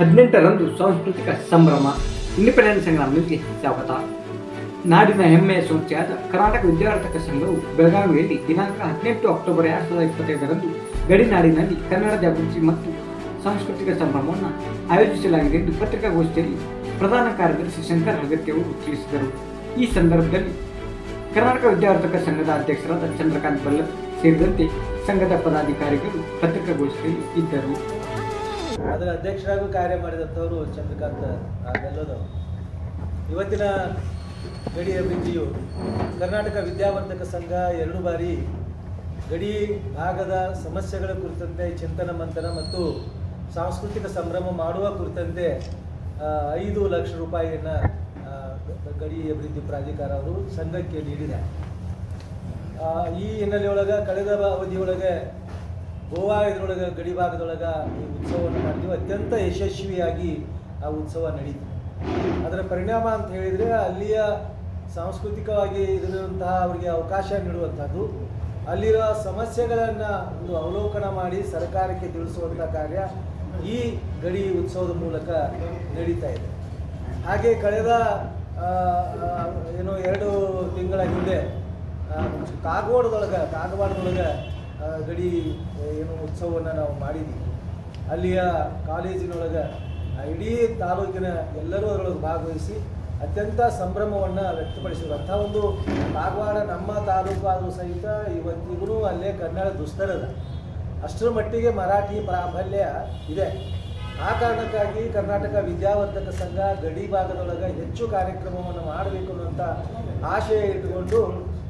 ಹದಿನೆಂಟರಂದು ಸಾಂಸ್ಕೃತಿಕ ಸಂಭ್ರಮ, ಇಂಡಿಪೆಂಡೆನ್ಸ್ ಸಂಗ್ರಾಮಕ್ಕೆ ಸ್ವಾಗತ. ನಾಡಿನ ಹೆಮ್ಮೆಯ ಸಂಸ್ಥೆಯಾದ ಕರ್ನಾಟಕ ವಿದ್ಯಾರ್ಥಕ ಸಂಘವು ಬೆಳಗಾವಿಯಲ್ಲಿ ದಿನಾಂಕ ಹದಿನೆಂಟು ಅಕ್ಟೋಬರ್ ಎರಡು ಸಾವಿರದ ಇಪ್ಪತ್ತೈದರಂದು ಗಡಿನಾಡಿನಲ್ಲಿ ಕನ್ನಡ ಜಾಗೃತಿ ಮತ್ತು ಸಾಂಸ್ಕೃತಿಕ ಸಂಭ್ರಮವನ್ನು ಆಯೋಜಿಸಲಾಗಿದೆ ಎಂದು ಪತ್ರಿಕಾಗೋಷ್ಠಿಯಲ್ಲಿ ಪ್ರಧಾನ ಕಾರ್ಯದರ್ಶಿ ಶಂಕರ್ ಅಗತ್ಯ ಅವರು ತಿಳಿಸಿದರು. ಈ ಸಂದರ್ಭದಲ್ಲಿ ಕರ್ನಾಟಕ ವಿದ್ಯಾರ್ಥಕ ಸಂಘದ ಅಧ್ಯಕ್ಷರಾದ ಚಂದ್ರಕಾಂತ್ ಬಲ್ಲಭ್ ಸೇರಿದಂತೆ ಸಂಘದ ಪದಾಧಿಕಾರಿಗಳು ಪತ್ರಿಕಾಗೋಷ್ಠಿಯಲ್ಲಿ ಇದ್ದರು. ಅದರ ಅಧ್ಯಕ್ಷರಾಗೂ ಕಾರ್ಯ ಮಾಡಿದಂಥವರು ಚಂದ್ರಕಾಂತ್ ಬೆಲ್ಲದವರು ಇವತ್ತಿನ ಗಡಿ ಅಭಿವೃದ್ಧಿಯು ಕರ್ನಾಟಕ ವಿದ್ಯಾವರ್ಧಕ ಸಂಘ ಎರಡು ಬಾರಿ ಗಡಿ ಭಾಗದ ಸಮಸ್ಯೆಗಳ ಕುರಿತಂತೆ ಚಿಂತನ, ಮಂಥನ ಮತ್ತು ಸಾಂಸ್ಕೃತಿಕ ಸಂಭ್ರಮ ಮಾಡುವ ಕುರಿತಂತೆ ಐದು ಲಕ್ಷ ರೂಪಾಯಿಯನ್ನು ಗಡಿ ಅಭಿವೃದ್ಧಿ ಪ್ರಾಧಿಕಾರ ಅವರು ಸಂಘಕ್ಕೆ ನೀಡಿದೆ ಈ ಹಿನ್ನೆಲೆಯೊಳಗೆ, ಕಳೆದ ಅವಧಿಯೊಳಗೆ ಗೋವಾ ಇದರೊಳಗೆ, ಗಡಿ ಭಾಗದೊಳಗೆ ಈ ಉತ್ಸವವನ್ನು ಮಾಡ್ತೀವಿ. ಅತ್ಯಂತ ಯಶಸ್ವಿಯಾಗಿ ಆ ಉತ್ಸವ ನಡೀತು. ಅದರ ಪರಿಣಾಮ ಅಂತ ಹೇಳಿದರೆ ಅಲ್ಲಿಯ ಸಾಂಸ್ಕೃತಿಕವಾಗಿ ಇರುವಂತಹ ಅವರಿಗೆ ಅವಕಾಶ ನೀಡುವಂಥದ್ದು. ಅಲ್ಲಿರೋ ಸಮಸ್ಯೆಗಳನ್ನು ಒಂದು ಅವಲೋಕನ ಮಾಡಿ ಸರ್ಕಾರಕ್ಕೆ ತಿಳಿಸುವಂಥ ಕಾರ್ಯ ಈ ಗಡಿ ಉತ್ಸವದ ಮೂಲಕ ನಡೀತಾ ಇದೆ. ಹಾಗೆ ಕಳೆದ ಏನು ಎರಡು ತಿಂಗಳ ಹಿಂದೆ ಕಾಗವಾಡದೊಳಗೆ ಕಾಗವಾಡದೊಳಗೆ ಗಡಿ ಏನು ಉತ್ಸವವನ್ನು ನಾವು ಮಾಡಿದ್ದೀವಿ ಅಲ್ಲಿಯ ಕಾಲೇಜಿನೊಳಗೆ ಇಡೀ ತಾಲೂಕಿನ ಎಲ್ಲರೂ ಅದರೊಳಗೆ ಭಾಗವಹಿಸಿ ಅತ್ಯಂತ ಸಂಭ್ರಮವನ್ನು ವ್ಯಕ್ತಪಡಿಸಿದ್ರು. ಅಂಥ ಒಂದು ಕಾಗವಾಡ ನಮ್ಮ ತಾಲೂಕು ಆದರೂ ಸಹಿತ ಇವತ್ತಿಗೂ ಅಲ್ಲೇ ಕನ್ನಡ ದುಸ್ತರದ. ಅಷ್ಟರ ಮಟ್ಟಿಗೆ ಮರಾಠಿ ಪ್ರಾಬಲ್ಯ ಇದೆ. ಆ ಕಾರಣಕ್ಕಾಗಿ ಕರ್ನಾಟಕ ವಿದ್ಯಾವರ್ಧಕ ಸಂಘ ಗಡಿ ಭಾಗದೊಳಗೆ ಹೆಚ್ಚು ಕಾರ್ಯಕ್ರಮವನ್ನು ಮಾಡಬೇಕು ಅನ್ನುವಂಥ ಆಶಯ ಇಟ್ಟುಕೊಂಡು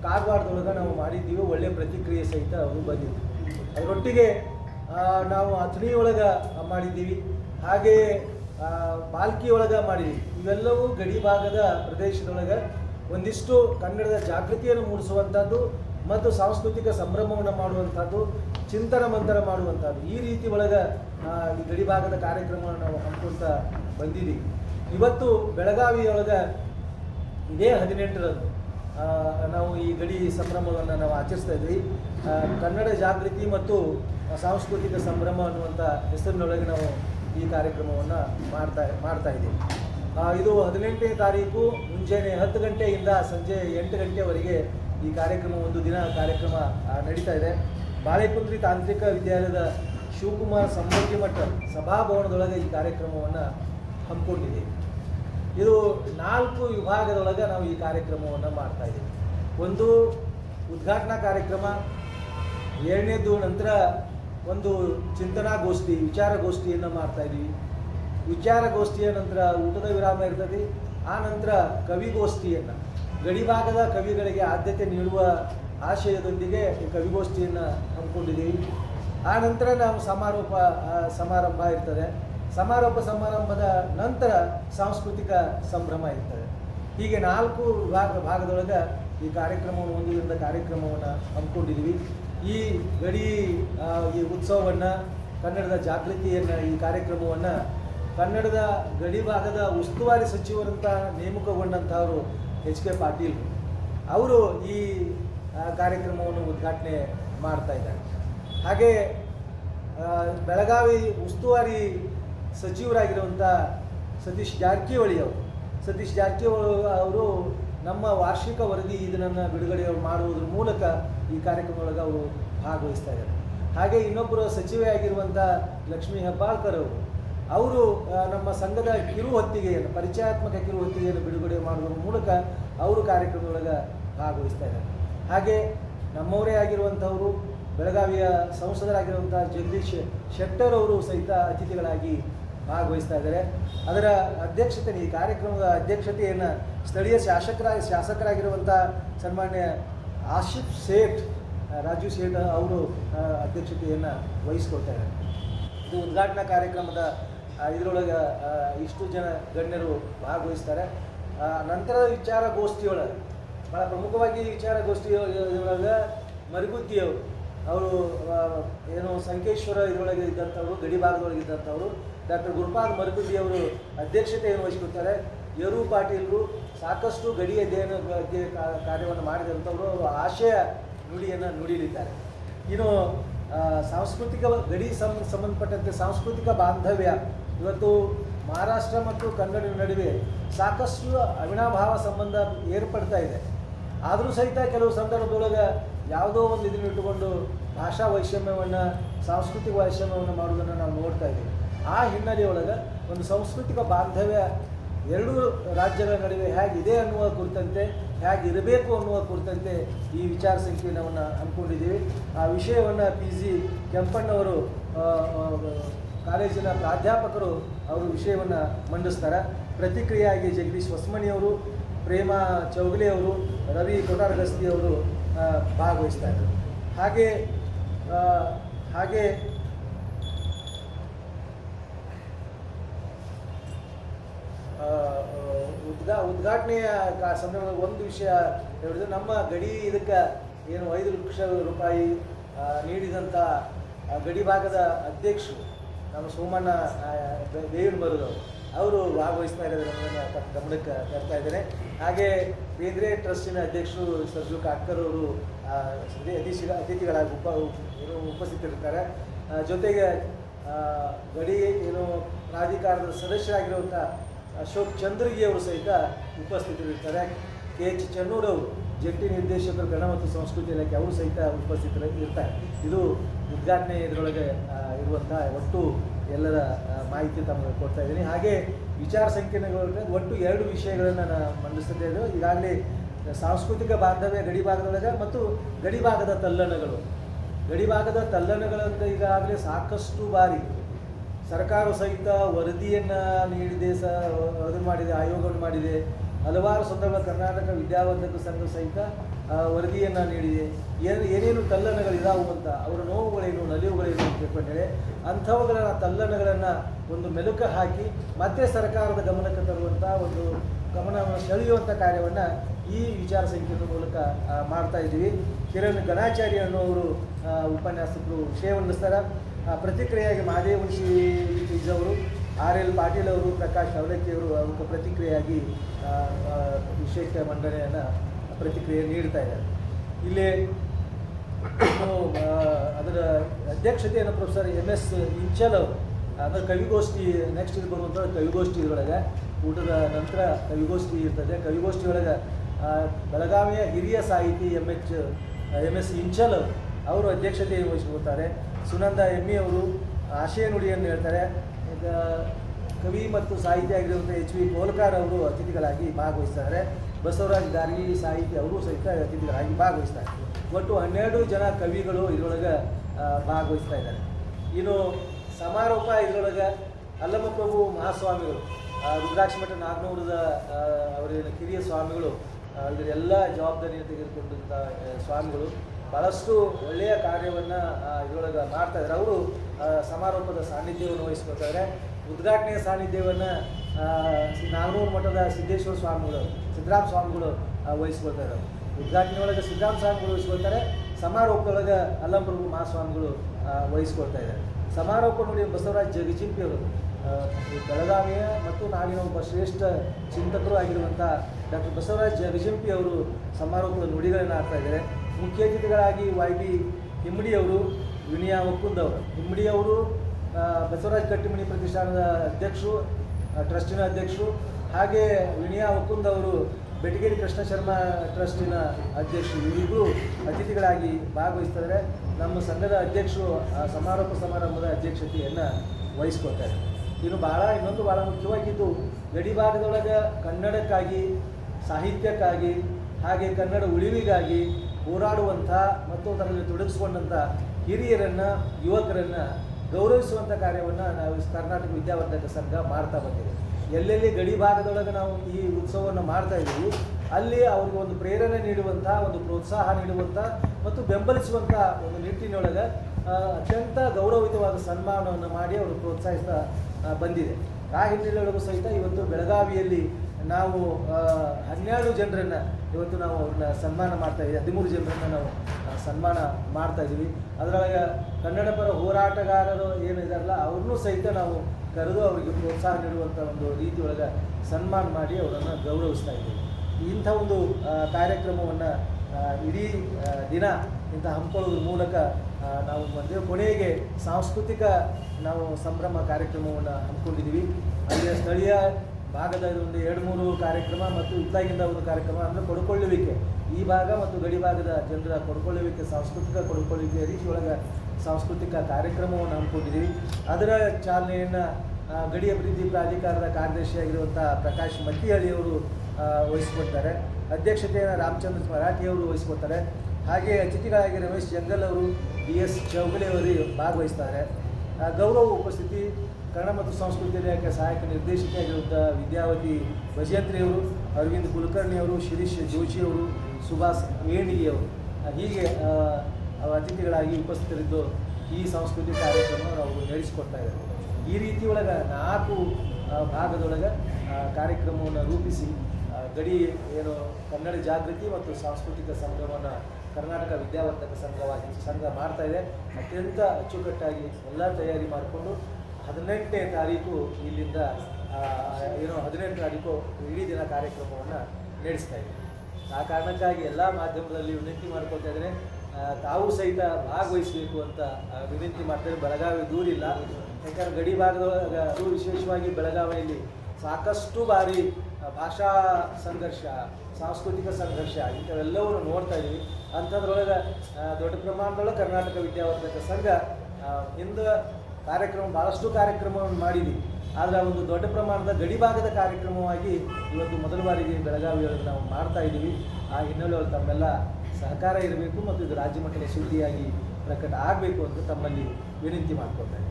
ಕಾಗವಾಡದೊಳಗೆ ನಾವು ಮಾಡಿದ್ದೀವಿ ಒಳ್ಳೆಯ ಪ್ರತಿಕ್ರಿಯೆ ಸಹಿತ ಅವರು ಬಂದಿದ್ದರು ಅದರೊಟ್ಟಿಗೆ ನಾವು ಅಥಣಿ ಒಳಗೆ ಮಾಡಿದ್ದೀವಿ ಹಾಗೆಯೇ ಬಾಲ್ಕಿ ಒಳಗೆ ಮಾಡಿದ್ದೀವಿ. ಇವೆಲ್ಲವೂ ಗಡಿ ಭಾಗದ ಪ್ರದೇಶದೊಳಗೆ ಒಂದಿಷ್ಟು ಕನ್ನಡದ ಜಾಗೃತಿಯನ್ನು ಮೂಡಿಸುವಂಥದ್ದು ಮತ್ತು ಸಾಂಸ್ಕೃತಿಕ ಸಂಭ್ರಮವನ್ನು ಮಾಡುವಂಥದ್ದು ಚಿಂತನ ಮಂಥನ ಮಾಡುವಂಥದ್ದು ಈ ರೀತಿ ಒಳಗೆ ಈ ಗಡಿ ಭಾಗದ ಕಾರ್ಯಕ್ರಮವನ್ನು ನಾವು ಹಮ್ಮಿಕೊಳ್ತಾ ಬಂದಿದ್ದೀವಿ. ಇವತ್ತು ಬೆಳಗಾವಿಯೊಳಗೆ ಇದೇ ಹದಿನೆಂಟರಂದು ನಾವು ಈ ಗಡಿ ಸಂಭ್ರಮವನ್ನು ನಾವು ಆಚರಿಸ್ತಾ ಇದ್ವಿ. ಕನ್ನಡ ಜಾಗೃತಿ ಮತ್ತು ಸಾಂಸ್ಕೃತಿಕ ಸಂಭ್ರಮ ಅನ್ನುವಂಥ ಹೆಸರಿನೊಳಗೆ ನಾವು ಈ ಕಾರ್ಯಕ್ರಮವನ್ನು ಮಾಡ್ತಾ ಮಾಡ್ತಾ ಇದ್ದೀವಿ. ಇದು ಹದಿನೆಂಟನೇ ತಾರೀಕು ಮುಂಜಾನೆ ಹತ್ತು ಗಂಟೆಯಿಂದ ಸಂಜೆ ಎಂಟು ಗಂಟೆವರೆಗೆ ಈ ಕಾರ್ಯಕ್ರಮ, ಒಂದು ದಿನ ಕಾರ್ಯಕ್ರಮ ನಡೀತಾ ಇದೆ. ಬಾಳೆಕುಂದ್ರಿ ತಾಂತ್ರಿಕ ವಿದ್ಯಾಲಯದ ಶಿವಕುಮಾರ್ ಸಮೃದ್ಧಿ ಮಠ ಸಭಾಭವನದೊಳಗೆ ಈ ಕಾರ್ಯಕ್ರಮವನ್ನು ಹಮ್ಮಿಕೊಂಡಿದ್ದೀವಿ. ಇದು ನಾಲ್ಕು ವಿಭಾಗದೊಳಗೆ ನಾವು ಈ ಕಾರ್ಯಕ್ರಮವನ್ನು ಮಾಡ್ತಾ ಇದ್ದೀವಿ ಒಂದು ಉದ್ಘಾಟನಾ ಕಾರ್ಯಕ್ರಮ ಎರಡನೇದು ನಂತರ ಒಂದು ಚಿಂತನಾಗೋಷ್ಠಿ ವಿಚಾರಗೋಷ್ಠಿಯನ್ನು ಮಾಡ್ತಾ ಇದ್ದೀವಿ ವಿಚಾರಗೋಷ್ಠಿಯ ನಂತರ ಊಟದ ವಿರಾಮ ಇರ್ತದೆ. ಆ ನಂತರ ಕವಿಗೋಷ್ಠಿಯನ್ನು ಗಡಿಭಾಗದ ಕವಿಗಳಿಗೆ ಆದ್ಯತೆ ನೀಡುವ ಆಶಯದೊಂದಿಗೆ ಕವಿಗೋಷ್ಠಿಯನ್ನು ಹಮ್ಮಿಕೊಂಡಿದ್ದೀವಿ. ಆ ನಂತರ ನಾವು ಸಮಾರೋಪ ಸಮಾರಂಭ ಇರ್ತದೆ. ಸಮಾರೋಪ ಸಮಾರಂಭದ ನಂತರ ಸಾಂಸ್ಕೃತಿಕ ಸಂಭ್ರಮ ಇರ್ತದೆ. ಹೀಗೆ ನಾಲ್ಕು ವಿಭಾಗ ಭಾಗದೊಳಗೆ ಈ ಕಾರ್ಯಕ್ರಮವನ್ನು ದಿನದ ಕಾರ್ಯಕ್ರಮವನ್ನು ಹಮ್ಮಿಕೊಂಡಿದ್ದೀವಿ. ಈ ಗಡಿ ಈ ಉತ್ಸವವನ್ನು, ಕನ್ನಡದ ಜಾಗೃತಿಯನ್ನು ಈ ಕಾರ್ಯಕ್ರಮವನ್ನು ಕನ್ನಡದ ಗಡಿ ಭಾಗದ ಉಸ್ತುವಾರಿ ಸಚಿವರಂತ ನೇಮಕಗೊಂಡಂಥವರು ಎಚ್ ಕೆ ಪಾಟೀಲ್ ಅವರು ಈ ಕಾರ್ಯಕ್ರಮವನ್ನು ಉದ್ಘಾಟನೆ ಮಾಡ್ತಾ ಇದ್ದಾರೆ. ಹಾಗೆ ಬೆಳಗಾವಿ ಉಸ್ತುವಾರಿ ಸಚಿವರಾಗಿರುವಂಥ ಸತೀಶ್ ಜಾರಕಿಹೊಳಿ ಅವರು. ಸತೀಶ್ ಜಾರಕಿಹೊಳಿ ಅವರು ನಮ್ಮ ವಾರ್ಷಿಕ ವರದಿ ಇದನ್ನು ಬಿಡುಗಡೆ ಮಾಡುವುದರ ಮೂಲಕ ಈ ಕಾರ್ಯಕ್ರಮದೊಳಗೆ ಅವರು ಭಾಗವಹಿಸ್ತಾ ಇದ್ದಾರೆ. ಹಾಗೆ ಇನ್ನೊಬ್ಬರು ಸಚಿವೆ ಆಗಿರುವಂಥ ಲಕ್ಷ್ಮೀ ಹೆಬ್ಬಾಳ್ಕರ್ ಅವರು. ಅವರು ನಮ್ಮ ಸಂಘದ ಕಿರು ಹೊತ್ತಿಗೆಯನ್ನು, ಪರಿಚಯಾತ್ಮಕ ಕಿರು ಹೊತ್ತಿಗೆಯನ್ನು ಬಿಡುಗಡೆ ಮಾಡುವುದರ ಮೂಲಕ ಅವರು ಕಾರ್ಯಕ್ರಮದೊಳಗೆ ಭಾಗವಹಿಸ್ತಾ ಇದ್ದಾರೆ. ಹಾಗೆ ನಮ್ಮವರೇ ಆಗಿರುವಂಥವರು, ಬೆಳಗಾವಿಯ ಸಂಸದರಾಗಿರುವಂಥ ಜಗದೀಶ್ ಶೆಟ್ಟರ್ ಅವರು ಸಹಿತ ಅತಿಥಿಗಳಾಗಿ ಭಾಗವಹಿಸ್ತಾ ಇದ್ದಾರೆ. ಅದರ ಅಧ್ಯಕ್ಷತೆ ಈ ಕಾರ್ಯಕ್ರಮದ ಅಧ್ಯಕ್ಷತೆಯನ್ನು ಸ್ಥಳೀಯ ಶಾಸಕರ ಶಾಸಕರಾಗಿರುವಂಥ ಸನ್ಮಾನ್ಯ ಆಶಿಫ್ ಸೇಠ್, ರಾಜು ಸೇಠ್ ಅವರು ಅಧ್ಯಕ್ಷತೆಯನ್ನು ವಹಿಸ್ಕೊಳ್ತಾ ಇದು ಉದ್ಘಾಟನಾ ಕಾರ್ಯಕ್ರಮದ ಇದರೊಳಗೆ ಇಷ್ಟು ಜನ ಗಣ್ಯರು ಭಾಗವಹಿಸ್ತಾರೆ. ನಂತರದ ವಿಚಾರಗೋಷ್ಠಿಯೊಳಗೆ ಭಾಳ ಪ್ರಮುಖವಾಗಿ ವಿಚಾರಗೋಷ್ಠಿಯೊಳಗೆ ಮರಿಗುದ್ದಿಯವರು ಅವರು ಏನು ಸಂಕೇಶ್ವರ ಇದರೊಳಗೆ ಇದ್ದಂಥವ್ರು ಗಡಿ ಭಾಗದೊಳಗೆ ಇದ್ದಂಥವ್ರು ಡಾಕ್ಟರ್ ಗುರುಪಾದ್ ಮರಗುದ್ದಿ ಅವರು ಅಧ್ಯಕ್ಷತೆಯನ್ನು ವಹಿಸಿಕೊಡ್ತಾರೆ. ಯರು ಪಾಟೀಲರು ಸಾಕಷ್ಟು ಗಡಿ ಅಧ್ಯಯನ ಕಾರ್ಯವನ್ನು ಮಾಡಿದಂಥವರು ಅವರು ಆಶಯ ನುಡಿಯನ್ನು ನುಡಿಲಿದ್ದಾರೆ. ಇನ್ನು ಸಾಂಸ್ಕೃತಿಕ ಗಡಿ ಸಂ, ಸಂಬಂಧಪಟ್ಟಂತೆ ಸಾಂಸ್ಕೃತಿಕ ಬಾಂಧವ್ಯ ಇವತ್ತು ಮಹಾರಾಷ್ಟ್ರ ಮತ್ತು ಕನ್ನಡ ನಡುವೆ ಸಾಕಷ್ಟು ಅವಿನಾಭಾವ ಸಂಬಂಧ ಏರ್ಪಡ್ತಾ ಇದೆ. ಆದರೂ ಸಹಿತ ಕೆಲವು ಸಂದರ್ಭದೊಳಗೆ ಯಾವುದೋ ಒಂದು ಇದನ್ನು ಇಟ್ಟುಕೊಂಡು ಭಾಷಾ ವೈಷಮ್ಯವನ್ನು, ಸಾಂಸ್ಕೃತಿಕ ವೈಷಮ್ಯವನ್ನು ಮಾಡುವುದನ್ನು ನಾವು ನೋಡ್ತಾ ಇದ್ದೀವಿ. ಆ ಹಿನ್ನೆಲೆಯೊಳಗೆ ಒಂದು ಸಾಂಸ್ಕೃತಿಕ ಬಾಂಧವ್ಯ ಎರಡೂ ರಾಜ್ಯಗಳ ನಡುವೆ ಹೇಗಿದೆ ಅನ್ನುವ ಕುರಿತಂತೆ ಹೇಗಿರಬೇಕು ಅನ್ನುವ ಕುರಿತಂತೆ ಈ ವಿಚಾರ ಸಂಕಿರಣವನ್ನು ಅಂದ್ಕೊಂಡಿದ್ದೀವಿ ಆ ವಿಷಯವನ್ನು ಪಿ ಜಿ ಕೆಂಪಣ್ಣವರು ಕಾಲೇಜಿನ ಪ್ರಾಧ್ಯಾಪಕರು ಅವರು ವಿಷಯವನ್ನು ಮಂಡಿಸ್ತಾರೆ. ಪ್ರತಿಕ್ರಿಯೆಯಾಗಿ ಜಗದೀಶ್ ಹೊಸಮಣಿಯವರು ಪ್ರೇಮ ಚೌಗಲೆ ಅವರು, ರವಿ ಕೊಟಾರಗಸ್ತಿ ಅವರು ಭಾಗವಹಿಸ್ತಾ ಇದ್ದರು. ಹಾಗೆ ಹಾಗೆ ಆ, ಉದ್ಘಾ, ಉದ್ಘಾಟನೆಯ ಸಂದರ್ಭದಲ್ಲಿ ಒಂದು ವಿಷಯ ಹೇಳಿದ್ರೆ ನಮ್ಮ ಗಡಿ ಇದಕ್ಕೆ ಏನು ಐದು ಲಕ್ಷ ರೂಪಾಯಿ ನೀಡಿದಂಥ ಗಡಿ ಭಾಗದ ಅಧ್ಯಕ್ಷರು ನಮ್ಮ ಸೋಮಣ್ಣ ದೇವಿನ ಬರೋದು ಅವರು. ಭಾಗವಹಿಸ್ತಾ ಇದ್ದಾರೆ ತಮ್ಮ ಗಮನಕ್ಕೆ ತರ್ತಾ ಇದ್ದೇನೆ. ಹಾಗೆ ಬೇಂದ್ರೆ ಟ್ರಸ್ಟಿನ ಅಧ್ಯಕ್ಷರು ಸರ್ಜು ಕಾಕರ್ ಅವರು ಅತಿಥಿ ಅತಿಥಿಗಳಾಗಿ ಉಪ, ಏನು ಉಪಸ್ಥಿತರಿರ್ತಾರೆ. ಜೊತೆಗೆ ಗಡಿ ಏನು ಪ್ರಾಧಿಕಾರದ ಸದಸ್ಯರಾಗಿರುವಂಥ ಅಶೋಕ್ ಚಂದ್ರಗಿ ಅವರು ಸಹಿತ ಉಪಸ್ಥಿತರಿರ್ತಾರೆ. ಕೆ ಎಚ್ ಚೆನ್ನೂರವರು ಜಂಟಿ ನಿರ್ದೇಶಕರು, ಕನ್ನಡ ಮತ್ತು ಸಂಸ್ಕೃತಿ ಇಲಾಖೆ ಅವರು ಸಹಿತ ಉಪಸ್ಥಿತರ ಇರ್ತಾರೆ. ಇದು ಉದ್ಘಾಟನೆ ಇದರೊಳಗೆ ಇರುವಂಥ ಒಟ್ಟು ಎಲ್ಲರ ಮಾಹಿತಿ ತಮಗೆ ಕೊಡ್ತಾ ಇದ್ದೀನಿ. ಹಾಗೆ ವಿಚಾರ ಸಂಕಿರಣಗಳೊಳಗೆ ಒಟ್ಟು ಎರಡು ವಿಷಯಗಳನ್ನು ನಾನು ಮಂಡಿಸ್ತಿದ್ದೇನೆ ಈಗಾಗಲೇ ಸಾಂಸ್ಕೃತಿಕ ಬಾಂಧವ್ಯ ಗಡಿ ಭಾಗದೊಳಗೆ ಮತ್ತು ಗಡಿ ಭಾಗದ ತಲ್ಲಣಗಳು. ಗಡಿ ಭಾಗದ ತಲ್ಲಣಗಳಂತ ಈಗಾಗಲೇ ಸಾಕಷ್ಟು ಬಾರಿ ಸರ್ಕಾರ ಸಹಿತ ವರದಿಯನ್ನು ನೀಡಿದೆ, ಸ, ವರದಿ ಮಾಡಿದೆ, ಆಯೋಗವನ್ನು ಮಾಡಿದೆ. ಹಲವಾರು ಸಂದರ್ಭ ಕರ್ನಾಟಕ ವಿದ್ಯಾವರ್ಧಕ ಸಂಘ ಸಹಿತ ವರದಿಯನ್ನು ನೀಡಿದೆ. ಏನು, ಏನೇನು ತಲ್ಲಣಗಳಿದಾವು ಅಂತ, ಅವರ ನೋವುಗಳೇನು, ನಲಿವುಗಳೇನು ಅಂತ ತಿಳ್ಕೊಂಡೇಳಿ ಅಂಥವುಗಳ ತಲ್ಲಣಗಳನ್ನು ಒಂದು ಮೆಲುಕು ಹಾಕಿ, ಮತ್ತೆ ಸರ್ಕಾರದ ಗಮನಕ್ಕೆ ತರುವಂಥ ಒಂದು ಗಮನವನ್ನು ಸೆಳೆಯುವಂಥ ಕಾರ್ಯವನ್ನು ಈ ವಿಚಾರ ಸಂಖ್ಯೆಯ ಮೂಲಕ ಮಾಡ್ತಾ ಇದ್ದೀವಿ. ಕಿರಣ್ ಗಣಾಚಾರ್ಯ ಅನ್ನೋರು ಉಪನ್ಯಾಸಕರು ವಿಷಯ ಮಂಡಿಸ್ತಾರೆ ಪ್ರತಿಕ್ರಿಯೆಯಾಗಿ ಮಹಾದೇವ ಶ್ರೀ ಅವರು ಆರ್ ಎಲ್ ಪಾಟೀಲ್ ಅವರು, ಪ್ರಕಾಶ್ ಅವಲಕ್ಕಿ ಅವರು ಅವಕ್ಕೆ ಪ್ರತಿಕ್ರಿಯೆಯಾಗಿ ವಿಶೇಷ ಮಂಡನೆಯನ್ನು ಪ್ರತಿಕ್ರಿಯೆ ನೀಡ್ತಾ ಇದ್ದಾರೆ. ಇಲ್ಲಿ ಅದರ ಅಧ್ಯಕ್ಷತೆಯನ್ನು ಪ್ರೊಫೆಸರ್ ಎಂ ಎಸ್ ಇಂಚಲ್ ಅವರು ಅಂದರೆ ಕವಿಗೋಷ್ಠಿ ನೆಕ್ಸ್ಟ್ ಇದು ಬರುವಂಥ ಕವಿಗೋಷ್ಠಿ ಊಟದ ನಂತರ ಕವಿಗೋಷ್ಠಿ ಇರ್ತದೆ. ಕವಿಗೋಷ್ಠಿ ಒಳಗೆ ಬೆಳಗಾವಿಯ ಹಿರಿಯ ಸಾಹಿತಿ M H M S Inchal ಅವರು ಅವರು ಅಧ್ಯಕ್ಷತೆ ವಹಿಸಿಕೊಳ್ತಾರೆ. ಸುನಂದ ಎಮ್ಮಿ ಅವರು ಆಶಯ ನುಡಿಯನ್ನು ಹೇಳ್ತಾರೆ. ಕವಿ ಮತ್ತು ಸಾಹಿತಿ ಆಗಿರುವಂಥ ಎಚ್ ವಿ ಕೋಲ್ಕಾರ್ ಅವರು ಅತಿಥಿಗಳಾಗಿ ಭಾಗವಹಿಸ್ತಾರೆ. ಬಸವರಾಜ್ ಗಾರ್ಗಿ ಸಾಹಿತಿ ಅವರು ಸಹಿತ ಅತಿಥಿಗಳಾಗಿ ಭಾಗವಹಿಸ್ತಾರೆ. ಒಟ್ಟು ಹನ್ನೆರಡು ಜನ ಕವಿಗಳು ಇದರೊಳಗೆ ಭಾಗವಹಿಸ್ತಾ ಇದ್ದಾರೆ. ಇನ್ನು ಸಮಾರೋಪ ಇದರೊಳಗೆ ಅಲ್ಲಮಪ್ರಭು ಮಹಾಸ್ವಾಮಿಗಳು ರುದ್ರಾಕ್ಷ ಮಠ ನಾಗನೂರದ ಅವರ ಕಿರಿಯ ಸ್ವಾಮಿಗಳು ಇದರೆಲ್ಲ ಜವಾಬ್ದಾರಿಯನ್ನು ತೆಗೆದುಕೊಂಡಂಥ ಸ್ವಾಮಿಗಳು ಭಾಳಷ್ಟು ಒಳ್ಳೆಯ ಕಾರ್ಯವನ್ನು ಇದರೊಳಗೆ ಮಾಡ್ತಾ ಇದ್ದಾರೆ ಅವರು ಸಮಾರೋಪದ ಸಾನ್ನಿಧ್ಯವನ್ನು ವಹಿಸ್ಕೊಳ್ತಾರೆ ಉದ್ಘಾಟನೆಯ ಸಾನ್ನಿಧ್ಯವನ್ನು ನಾಗನೂರು ಮಠದ ಸಿದ್ದೇಶ್ವರ ಸ್ವಾಮಿಗಳು ಸಿದ್ದರಾಮ ಸ್ವಾಮಿಗಳು ವಹಿಸ್ಕೊಳ್ತಾರೆ ಉದ್ಘಾಟನೆ ಒಳಗೆ ಸಿದ್ದರಾಮ ಸ್ವಾಮಿಗಳು ವಹಿಸ್ಕೊಳ್ತಾರೆ ಸಮಾರೋಪದೊಳಗೆ ಅಲ್ಲಂಪ್ರಭು ಮಹಾಸ್ವಾಮಿಗಳು ವಹಿಸ್ಕೊಳ್ತಾ ಇದ್ದಾರೆ ಸಮಾರೋಪ ನೋಡಿ ಬಸವರಾಜ್ ಜಗಜಿಂಪಿ ಅವರು ಆ, ಬೆಳಗಾವಿಯ ಮತ್ತು ನಾಡಿನ ಒಬ್ಬ ಶ್ರೇಷ್ಠ ಚಿಂತಕರು ಆಗಿರುವಂಥ ಡಾಕ್ಟರ್ ಬಸವರಾಜ್ ಜಗಜಿಂಪಿ ಅವರು ಸಮಾರೋಪದ ನುಡಿಗಳನ್ನು ಆಡ್ತಾ ಇದ್ದಾರೆ. ಮುಖ್ಯ ಅತಿಥಿಗಳಾಗಿ ವೈ ಬಿ ಹಿಮ್ಮಡಿ ಅವರು ವಿನಯಾ ಒಕ್ಕುಂದ್ ಅವರು ಹಿಮ್ಮಡಿ ಅವರು ಆ, ಬಸವರಾಜ್ ಕಟ್ಟಿಮಣಿ ಪ್ರತಿಷ್ಠಾನದ ಅಧ್ಯಕ್ಷರು ಟ್ರಸ್ಟಿನ ಅಧ್ಯಕ್ಷರು ಹಾಗೆ ವಿನಯಾ ಒಕ್ಕುಂದ್ ಅವರು ಬೆಟಗೇರಿ ಕೃಷ್ಣ ಶರ್ಮಾ ಟ್ರಸ್ಟಿನ ಅಧ್ಯಕ್ಷರು. ಇವರಿಗೂ ಅತಿಥಿಗಳಾಗಿ ಭಾಗವಹಿಸ್ತಾರೆ ನಮ್ಮ ಸಂಘದ ಅಧ್ಯಕ್ಷರು ಸಮಾರೋಪ ಸಮಾರಂಭದ ಅಧ್ಯಕ್ಷತೆಯನ್ನು ವಹಿಸ್ಕೊಳ್ತಾರೆ. ಇನ್ನು ಭಾಳ ಇನ್ನೊಂದು ಭಾಳ ಮುಖ್ಯವಾಗಿದ್ದು ಗಡಿ ಭಾಗದೊಳಗೆ ಕನ್ನಡಕ್ಕಾಗಿ ಸಾಹಿತ್ಯಕ್ಕಾಗಿ ಹಾಗೆ ಕನ್ನಡ ಉಳಿವಿಗಾಗಿ ಹೋರಾಡುವಂಥ ಮತ್ತು ಅದರಲ್ಲಿ ತೊಡಗಿಸಿಕೊಂಡಂಥ ಹಿರಿಯರನ್ನು, ಯುವಕರನ್ನು ಗೌರವಿಸುವಂಥ ಕಾರ್ಯವನ್ನು ನಾವು ಕರ್ನಾಟಕ ವಿದ್ಯಾವರ್ಧಕ ಸಂಘ ಮಾಡ್ತಾ ಬಂದಿದೆ. ಎಲ್ಲೆಲ್ಲಿ ಗಡಿ ಭಾಗದೊಳಗೆ ನಾವು ಈ ಉತ್ಸವವನ್ನು ಮಾಡ್ತಾ ಇದ್ದೀವಿ, ಅಲ್ಲಿ ಅವ್ರಿಗೆ ಒಂದು ಪ್ರೇರಣೆ ನೀಡುವಂಥ ಒಂದು ಪ್ರೋತ್ಸಾಹ ನೀಡುವಂಥ ಮತ್ತು ಬೆಂಬಲಿಸುವಂಥ ಒಂದು ನಿಟ್ಟಿನೊಳಗೆ ಅತ್ಯಂತ ಗೌರವಯುತವಾದ ಸನ್ಮಾನವನ್ನು ಮಾಡಿ ಅವರು ಪ್ರೋತ್ಸಾಹಿಸ್ತಾ ಬಂದಿದೆ. ಆ ಹಿನ್ನೆಲೆಯೊಳಗೂ ಸಹಿತ ಇವತ್ತು ಬೆಳಗಾವಿಯಲ್ಲಿ ನಾವು ಹನ್ನೆರಡು ಜನರನ್ನು ಇವತ್ತು ನಾವು ಅವ್ರನ್ನ ಸನ್ಮಾನ ಮಾಡ್ತಾ ಇದ್ದೀವಿ ಹದಿಮೂರು ಜನರನ್ನು ನಾವು ಸನ್ಮಾನ ಮಾಡ್ತಾ ಇದ್ದೀವಿ ಅದರೊಳಗೆ ಕನ್ನಡ ಪರ ಹೋರಾಟಗಾರರು ಏನಿದಾರಲ್ಲ ಅವ್ರನ್ನೂ ಸಹಿತ ನಾವು ಕರೆದು ಅವರಿಗೆ ಪ್ರೋತ್ಸಾಹ ನೀಡುವಂಥ ಒಂದು ರೀತಿಯೊಳಗೆ ಸನ್ಮಾನ ಮಾಡಿ ಅವರನ್ನು ಗೌರವಿಸ್ತಾ ಇದ್ದೀವಿ ಇಂಥ ಒಂದು ಕಾರ್ಯಕ್ರಮವನ್ನು ಇಡೀ ದಿನ ಇಂಥ ಹಮ್ಮಿಕೊಳ್ಳೋದ್ರ ಮೂಲಕ ನಾವು ಮದುವೆ ಕೊನೆಗೆ ಸಾಂಸ್ಕೃತಿಕ ನಾವು ಸಂಭ್ರಮ ಕಾರ್ಯಕ್ರಮವನ್ನು ಹಮ್ಮಿಕೊಂಡಿದ್ದೀವಿ ಅಲ್ಲಿ ಸ್ಥಳೀಯ ಭಾಗದ ಒಂದು ಎರಡು ಮೂರು ಕಾರ್ಯಕ್ರಮ ಮತ್ತು ಇದ್ದಾಗಿಂದ ಒಂದು ಕಾರ್ಯಕ್ರಮ ಅಂದರೆ ಕೊಡ್ಕೊಳ್ಳುವಿಕೆ ಈ ಭಾಗ ಮತ್ತು ಗಡಿ ಭಾಗದ ಜನರ ಕೊಡ್ಕೊಳ್ಳುವಿಕೆ ಸಾಂಸ್ಕೃತಿಕ ಕೊಡ್ಕೊಳ್ಳುವಿಕೆ ರೀತಿಯೊಳಗೆ ಸಾಂಸ್ಕೃತಿಕ ಕಾರ್ಯಕ್ರಮವನ್ನು ಹಮ್ಮಿಕೊಂಡಿದ್ದೀವಿ. ಅದರ ಚಾಲನೆಯನ್ನು ಗಡಿ ಅಭಿವೃದ್ಧಿ ಪ್ರಾಧಿಕಾರದ ಕಾರ್ಯದರ್ಶಿಯಾಗಿರುವಂಥ ಪ್ರಕಾಶ್ ಮತ್ತಿಹಳ್ಳಿಯವರು ವಹಿಸಿಕೊಡ್ತಾರೆ. ಅಧ್ಯಕ್ಷತೆಯನ್ನು ರಾಮಚಂದ್ರ ಮರಾಠಿಯವರು ವಹಿಸಿಕೊಡ್ತಾರೆ. ಹಾಗೆ ಅತಿಥಿಗಳಾಗಿ ರಮೇಶ್ ಜಂಗಲ್ ಅವರು, ಬಿ ಎಸ್ ಚೌಗಲೆ ಅವರು ಭಾಗವಹಿಸ್ತಾರೆ. ಗೌರವ ಉಪಸ್ಥಿತಿ ಕನ್ನಡ ಮತ್ತು ಸಂಸ್ಕೃತಿ ಇಲಾಖೆ ಸಹಾಯಕ ನಿರ್ದೇಶಕಿಯಾಗಿರುವಂಥ ವಿದ್ಯಾವತಿ ಭಜಂತ್ರಿಯವರು ಅರವಿಂದ್ ಕುಲಕರ್ಣಿಯವರು ಶಿರೀಶ್ ಜೋಶಿಯವರು, ಸುಭಾಷ್ ಮೇಣಿಗೆಯವರು ಹೀಗೆ ಅತಿಥಿಗಳಾಗಿ ಉಪಸ್ಥಿತರಿದ್ದು ಈ ಸಾಂಸ್ಕೃತಿಕ ಕಾರ್ಯಕ್ರಮ ನಾವು ನಡೆಸಿಕೊಡ್ತಾ ಇದ್ದೇವೆ. ಈ ರೀತಿ ಒಳಗೆ ನಾಲ್ಕು ಭಾಗದೊಳಗೆ ಕಾರ್ಯಕ್ರಮವನ್ನು ರೂಪಿಸಿ ಗಡಿ ಏನು ಕನ್ನಡ ಜಾಗೃತಿ ಮತ್ತು ಸಾಂಸ್ಕೃತಿಕ ಸಂಘವನ್ನು ಕರ್ನಾಟಕ ವಿದ್ಯಾವರ್ಧಕ ಸಂಘವಾಗಿ ಸಂಘ ಮಾಡ್ತಾ ಇದೆ. ಅತ್ಯಂತ ಅಚ್ಚುಕಟ್ಟಾಗಿ ಎಲ್ಲ ತಯಾರಿ ಮಾಡಿಕೊಂಡು ಹದಿನೆಂಟನೇ ತಾರೀಕು ಇಲ್ಲಿಂದ ಏನು ಹದಿನೆಂಟು ತಾರೀಕು ಇಡೀ ದಿನ ಕಾರ್ಯಕ್ರಮವನ್ನು ನಡೆಸ್ತಾ ಇದೆ ಆ ಕಾರಣಕ್ಕಾಗಿ ಎಲ್ಲ ಮಾಧ್ಯಮದಲ್ಲಿ ವಿನಂತಿ ಮಾಡ್ಕೊಳ್ತಾ ಇದ್ದರೆ ತಾವು ಸಹಿತ ಭಾಗವಹಿಸಬೇಕು ಅಂತ ವಿನಂತಿ ಮಾಡ್ತಾರೆ ಬೆಳಗಾವಿ ದೂರಿಲ್ಲ ಯಾಕಂದ್ರೆ ಗಡಿ ಭಾಗದೊಳಗೆ ಅದು ವಿಶೇಷವಾಗಿ ಬೆಳಗಾವಿಯಲ್ಲಿ ಸಾಕಷ್ಟು ಬಾರಿ ಭಾಷಾ ಸಂಘರ್ಷ, ಸಾಂಸ್ಕೃತಿಕ ಸಂಘರ್ಷ, ಇಂಥವೆಲ್ಲವನ್ನು ನೋಡ್ತಾ ಇದ್ದೀವಿ. ಅಂಥದ್ರೊಳಗೆ ದೊಡ್ಡ ಪ್ರಮಾಣದೊಳಗೆ ಕರ್ನಾಟಕ ವಿದ್ಯಾವರ್ಧಕ ಸಂಘ ಹಿಂದೆ ಕಾರ್ಯಕ್ರಮ ಭಾಳಷ್ಟು ಕಾರ್ಯಕ್ರಮವನ್ನು ಮಾಡಿದ್ದೀವಿ ಆದರೆ ಒಂದು ದೊಡ್ಡ ಪ್ರಮಾಣದ ಗಡಿ ಭಾಗದ ಕಾರ್ಯಕ್ರಮವಾಗಿ ಇವತ್ತು ಮೊದಲ ಬಾರಿಗೆ ಬೆಳಗಾವಿಯೊಳಗೆ ನಾವು ಮಾಡ್ತಾ ಇದ್ದೀವಿ. ಆ ಹಿನ್ನೆಲೆಯಲ್ಲಿ ತಮ್ಮೆಲ್ಲ ಸಹಕಾರ ಇರಬೇಕು ಮತ್ತು ಇದು ರಾಜ್ಯ ಮಟ್ಟದ ಸುದ್ದಿಯಾಗಿ ಪ್ರಕಟ ಆಗಬೇಕು ಅಂತ ತಮ್ಮಲ್ಲಿ ವಿನಂತಿ ಮಾಡ್ಕೊಳ್ತೇನೆ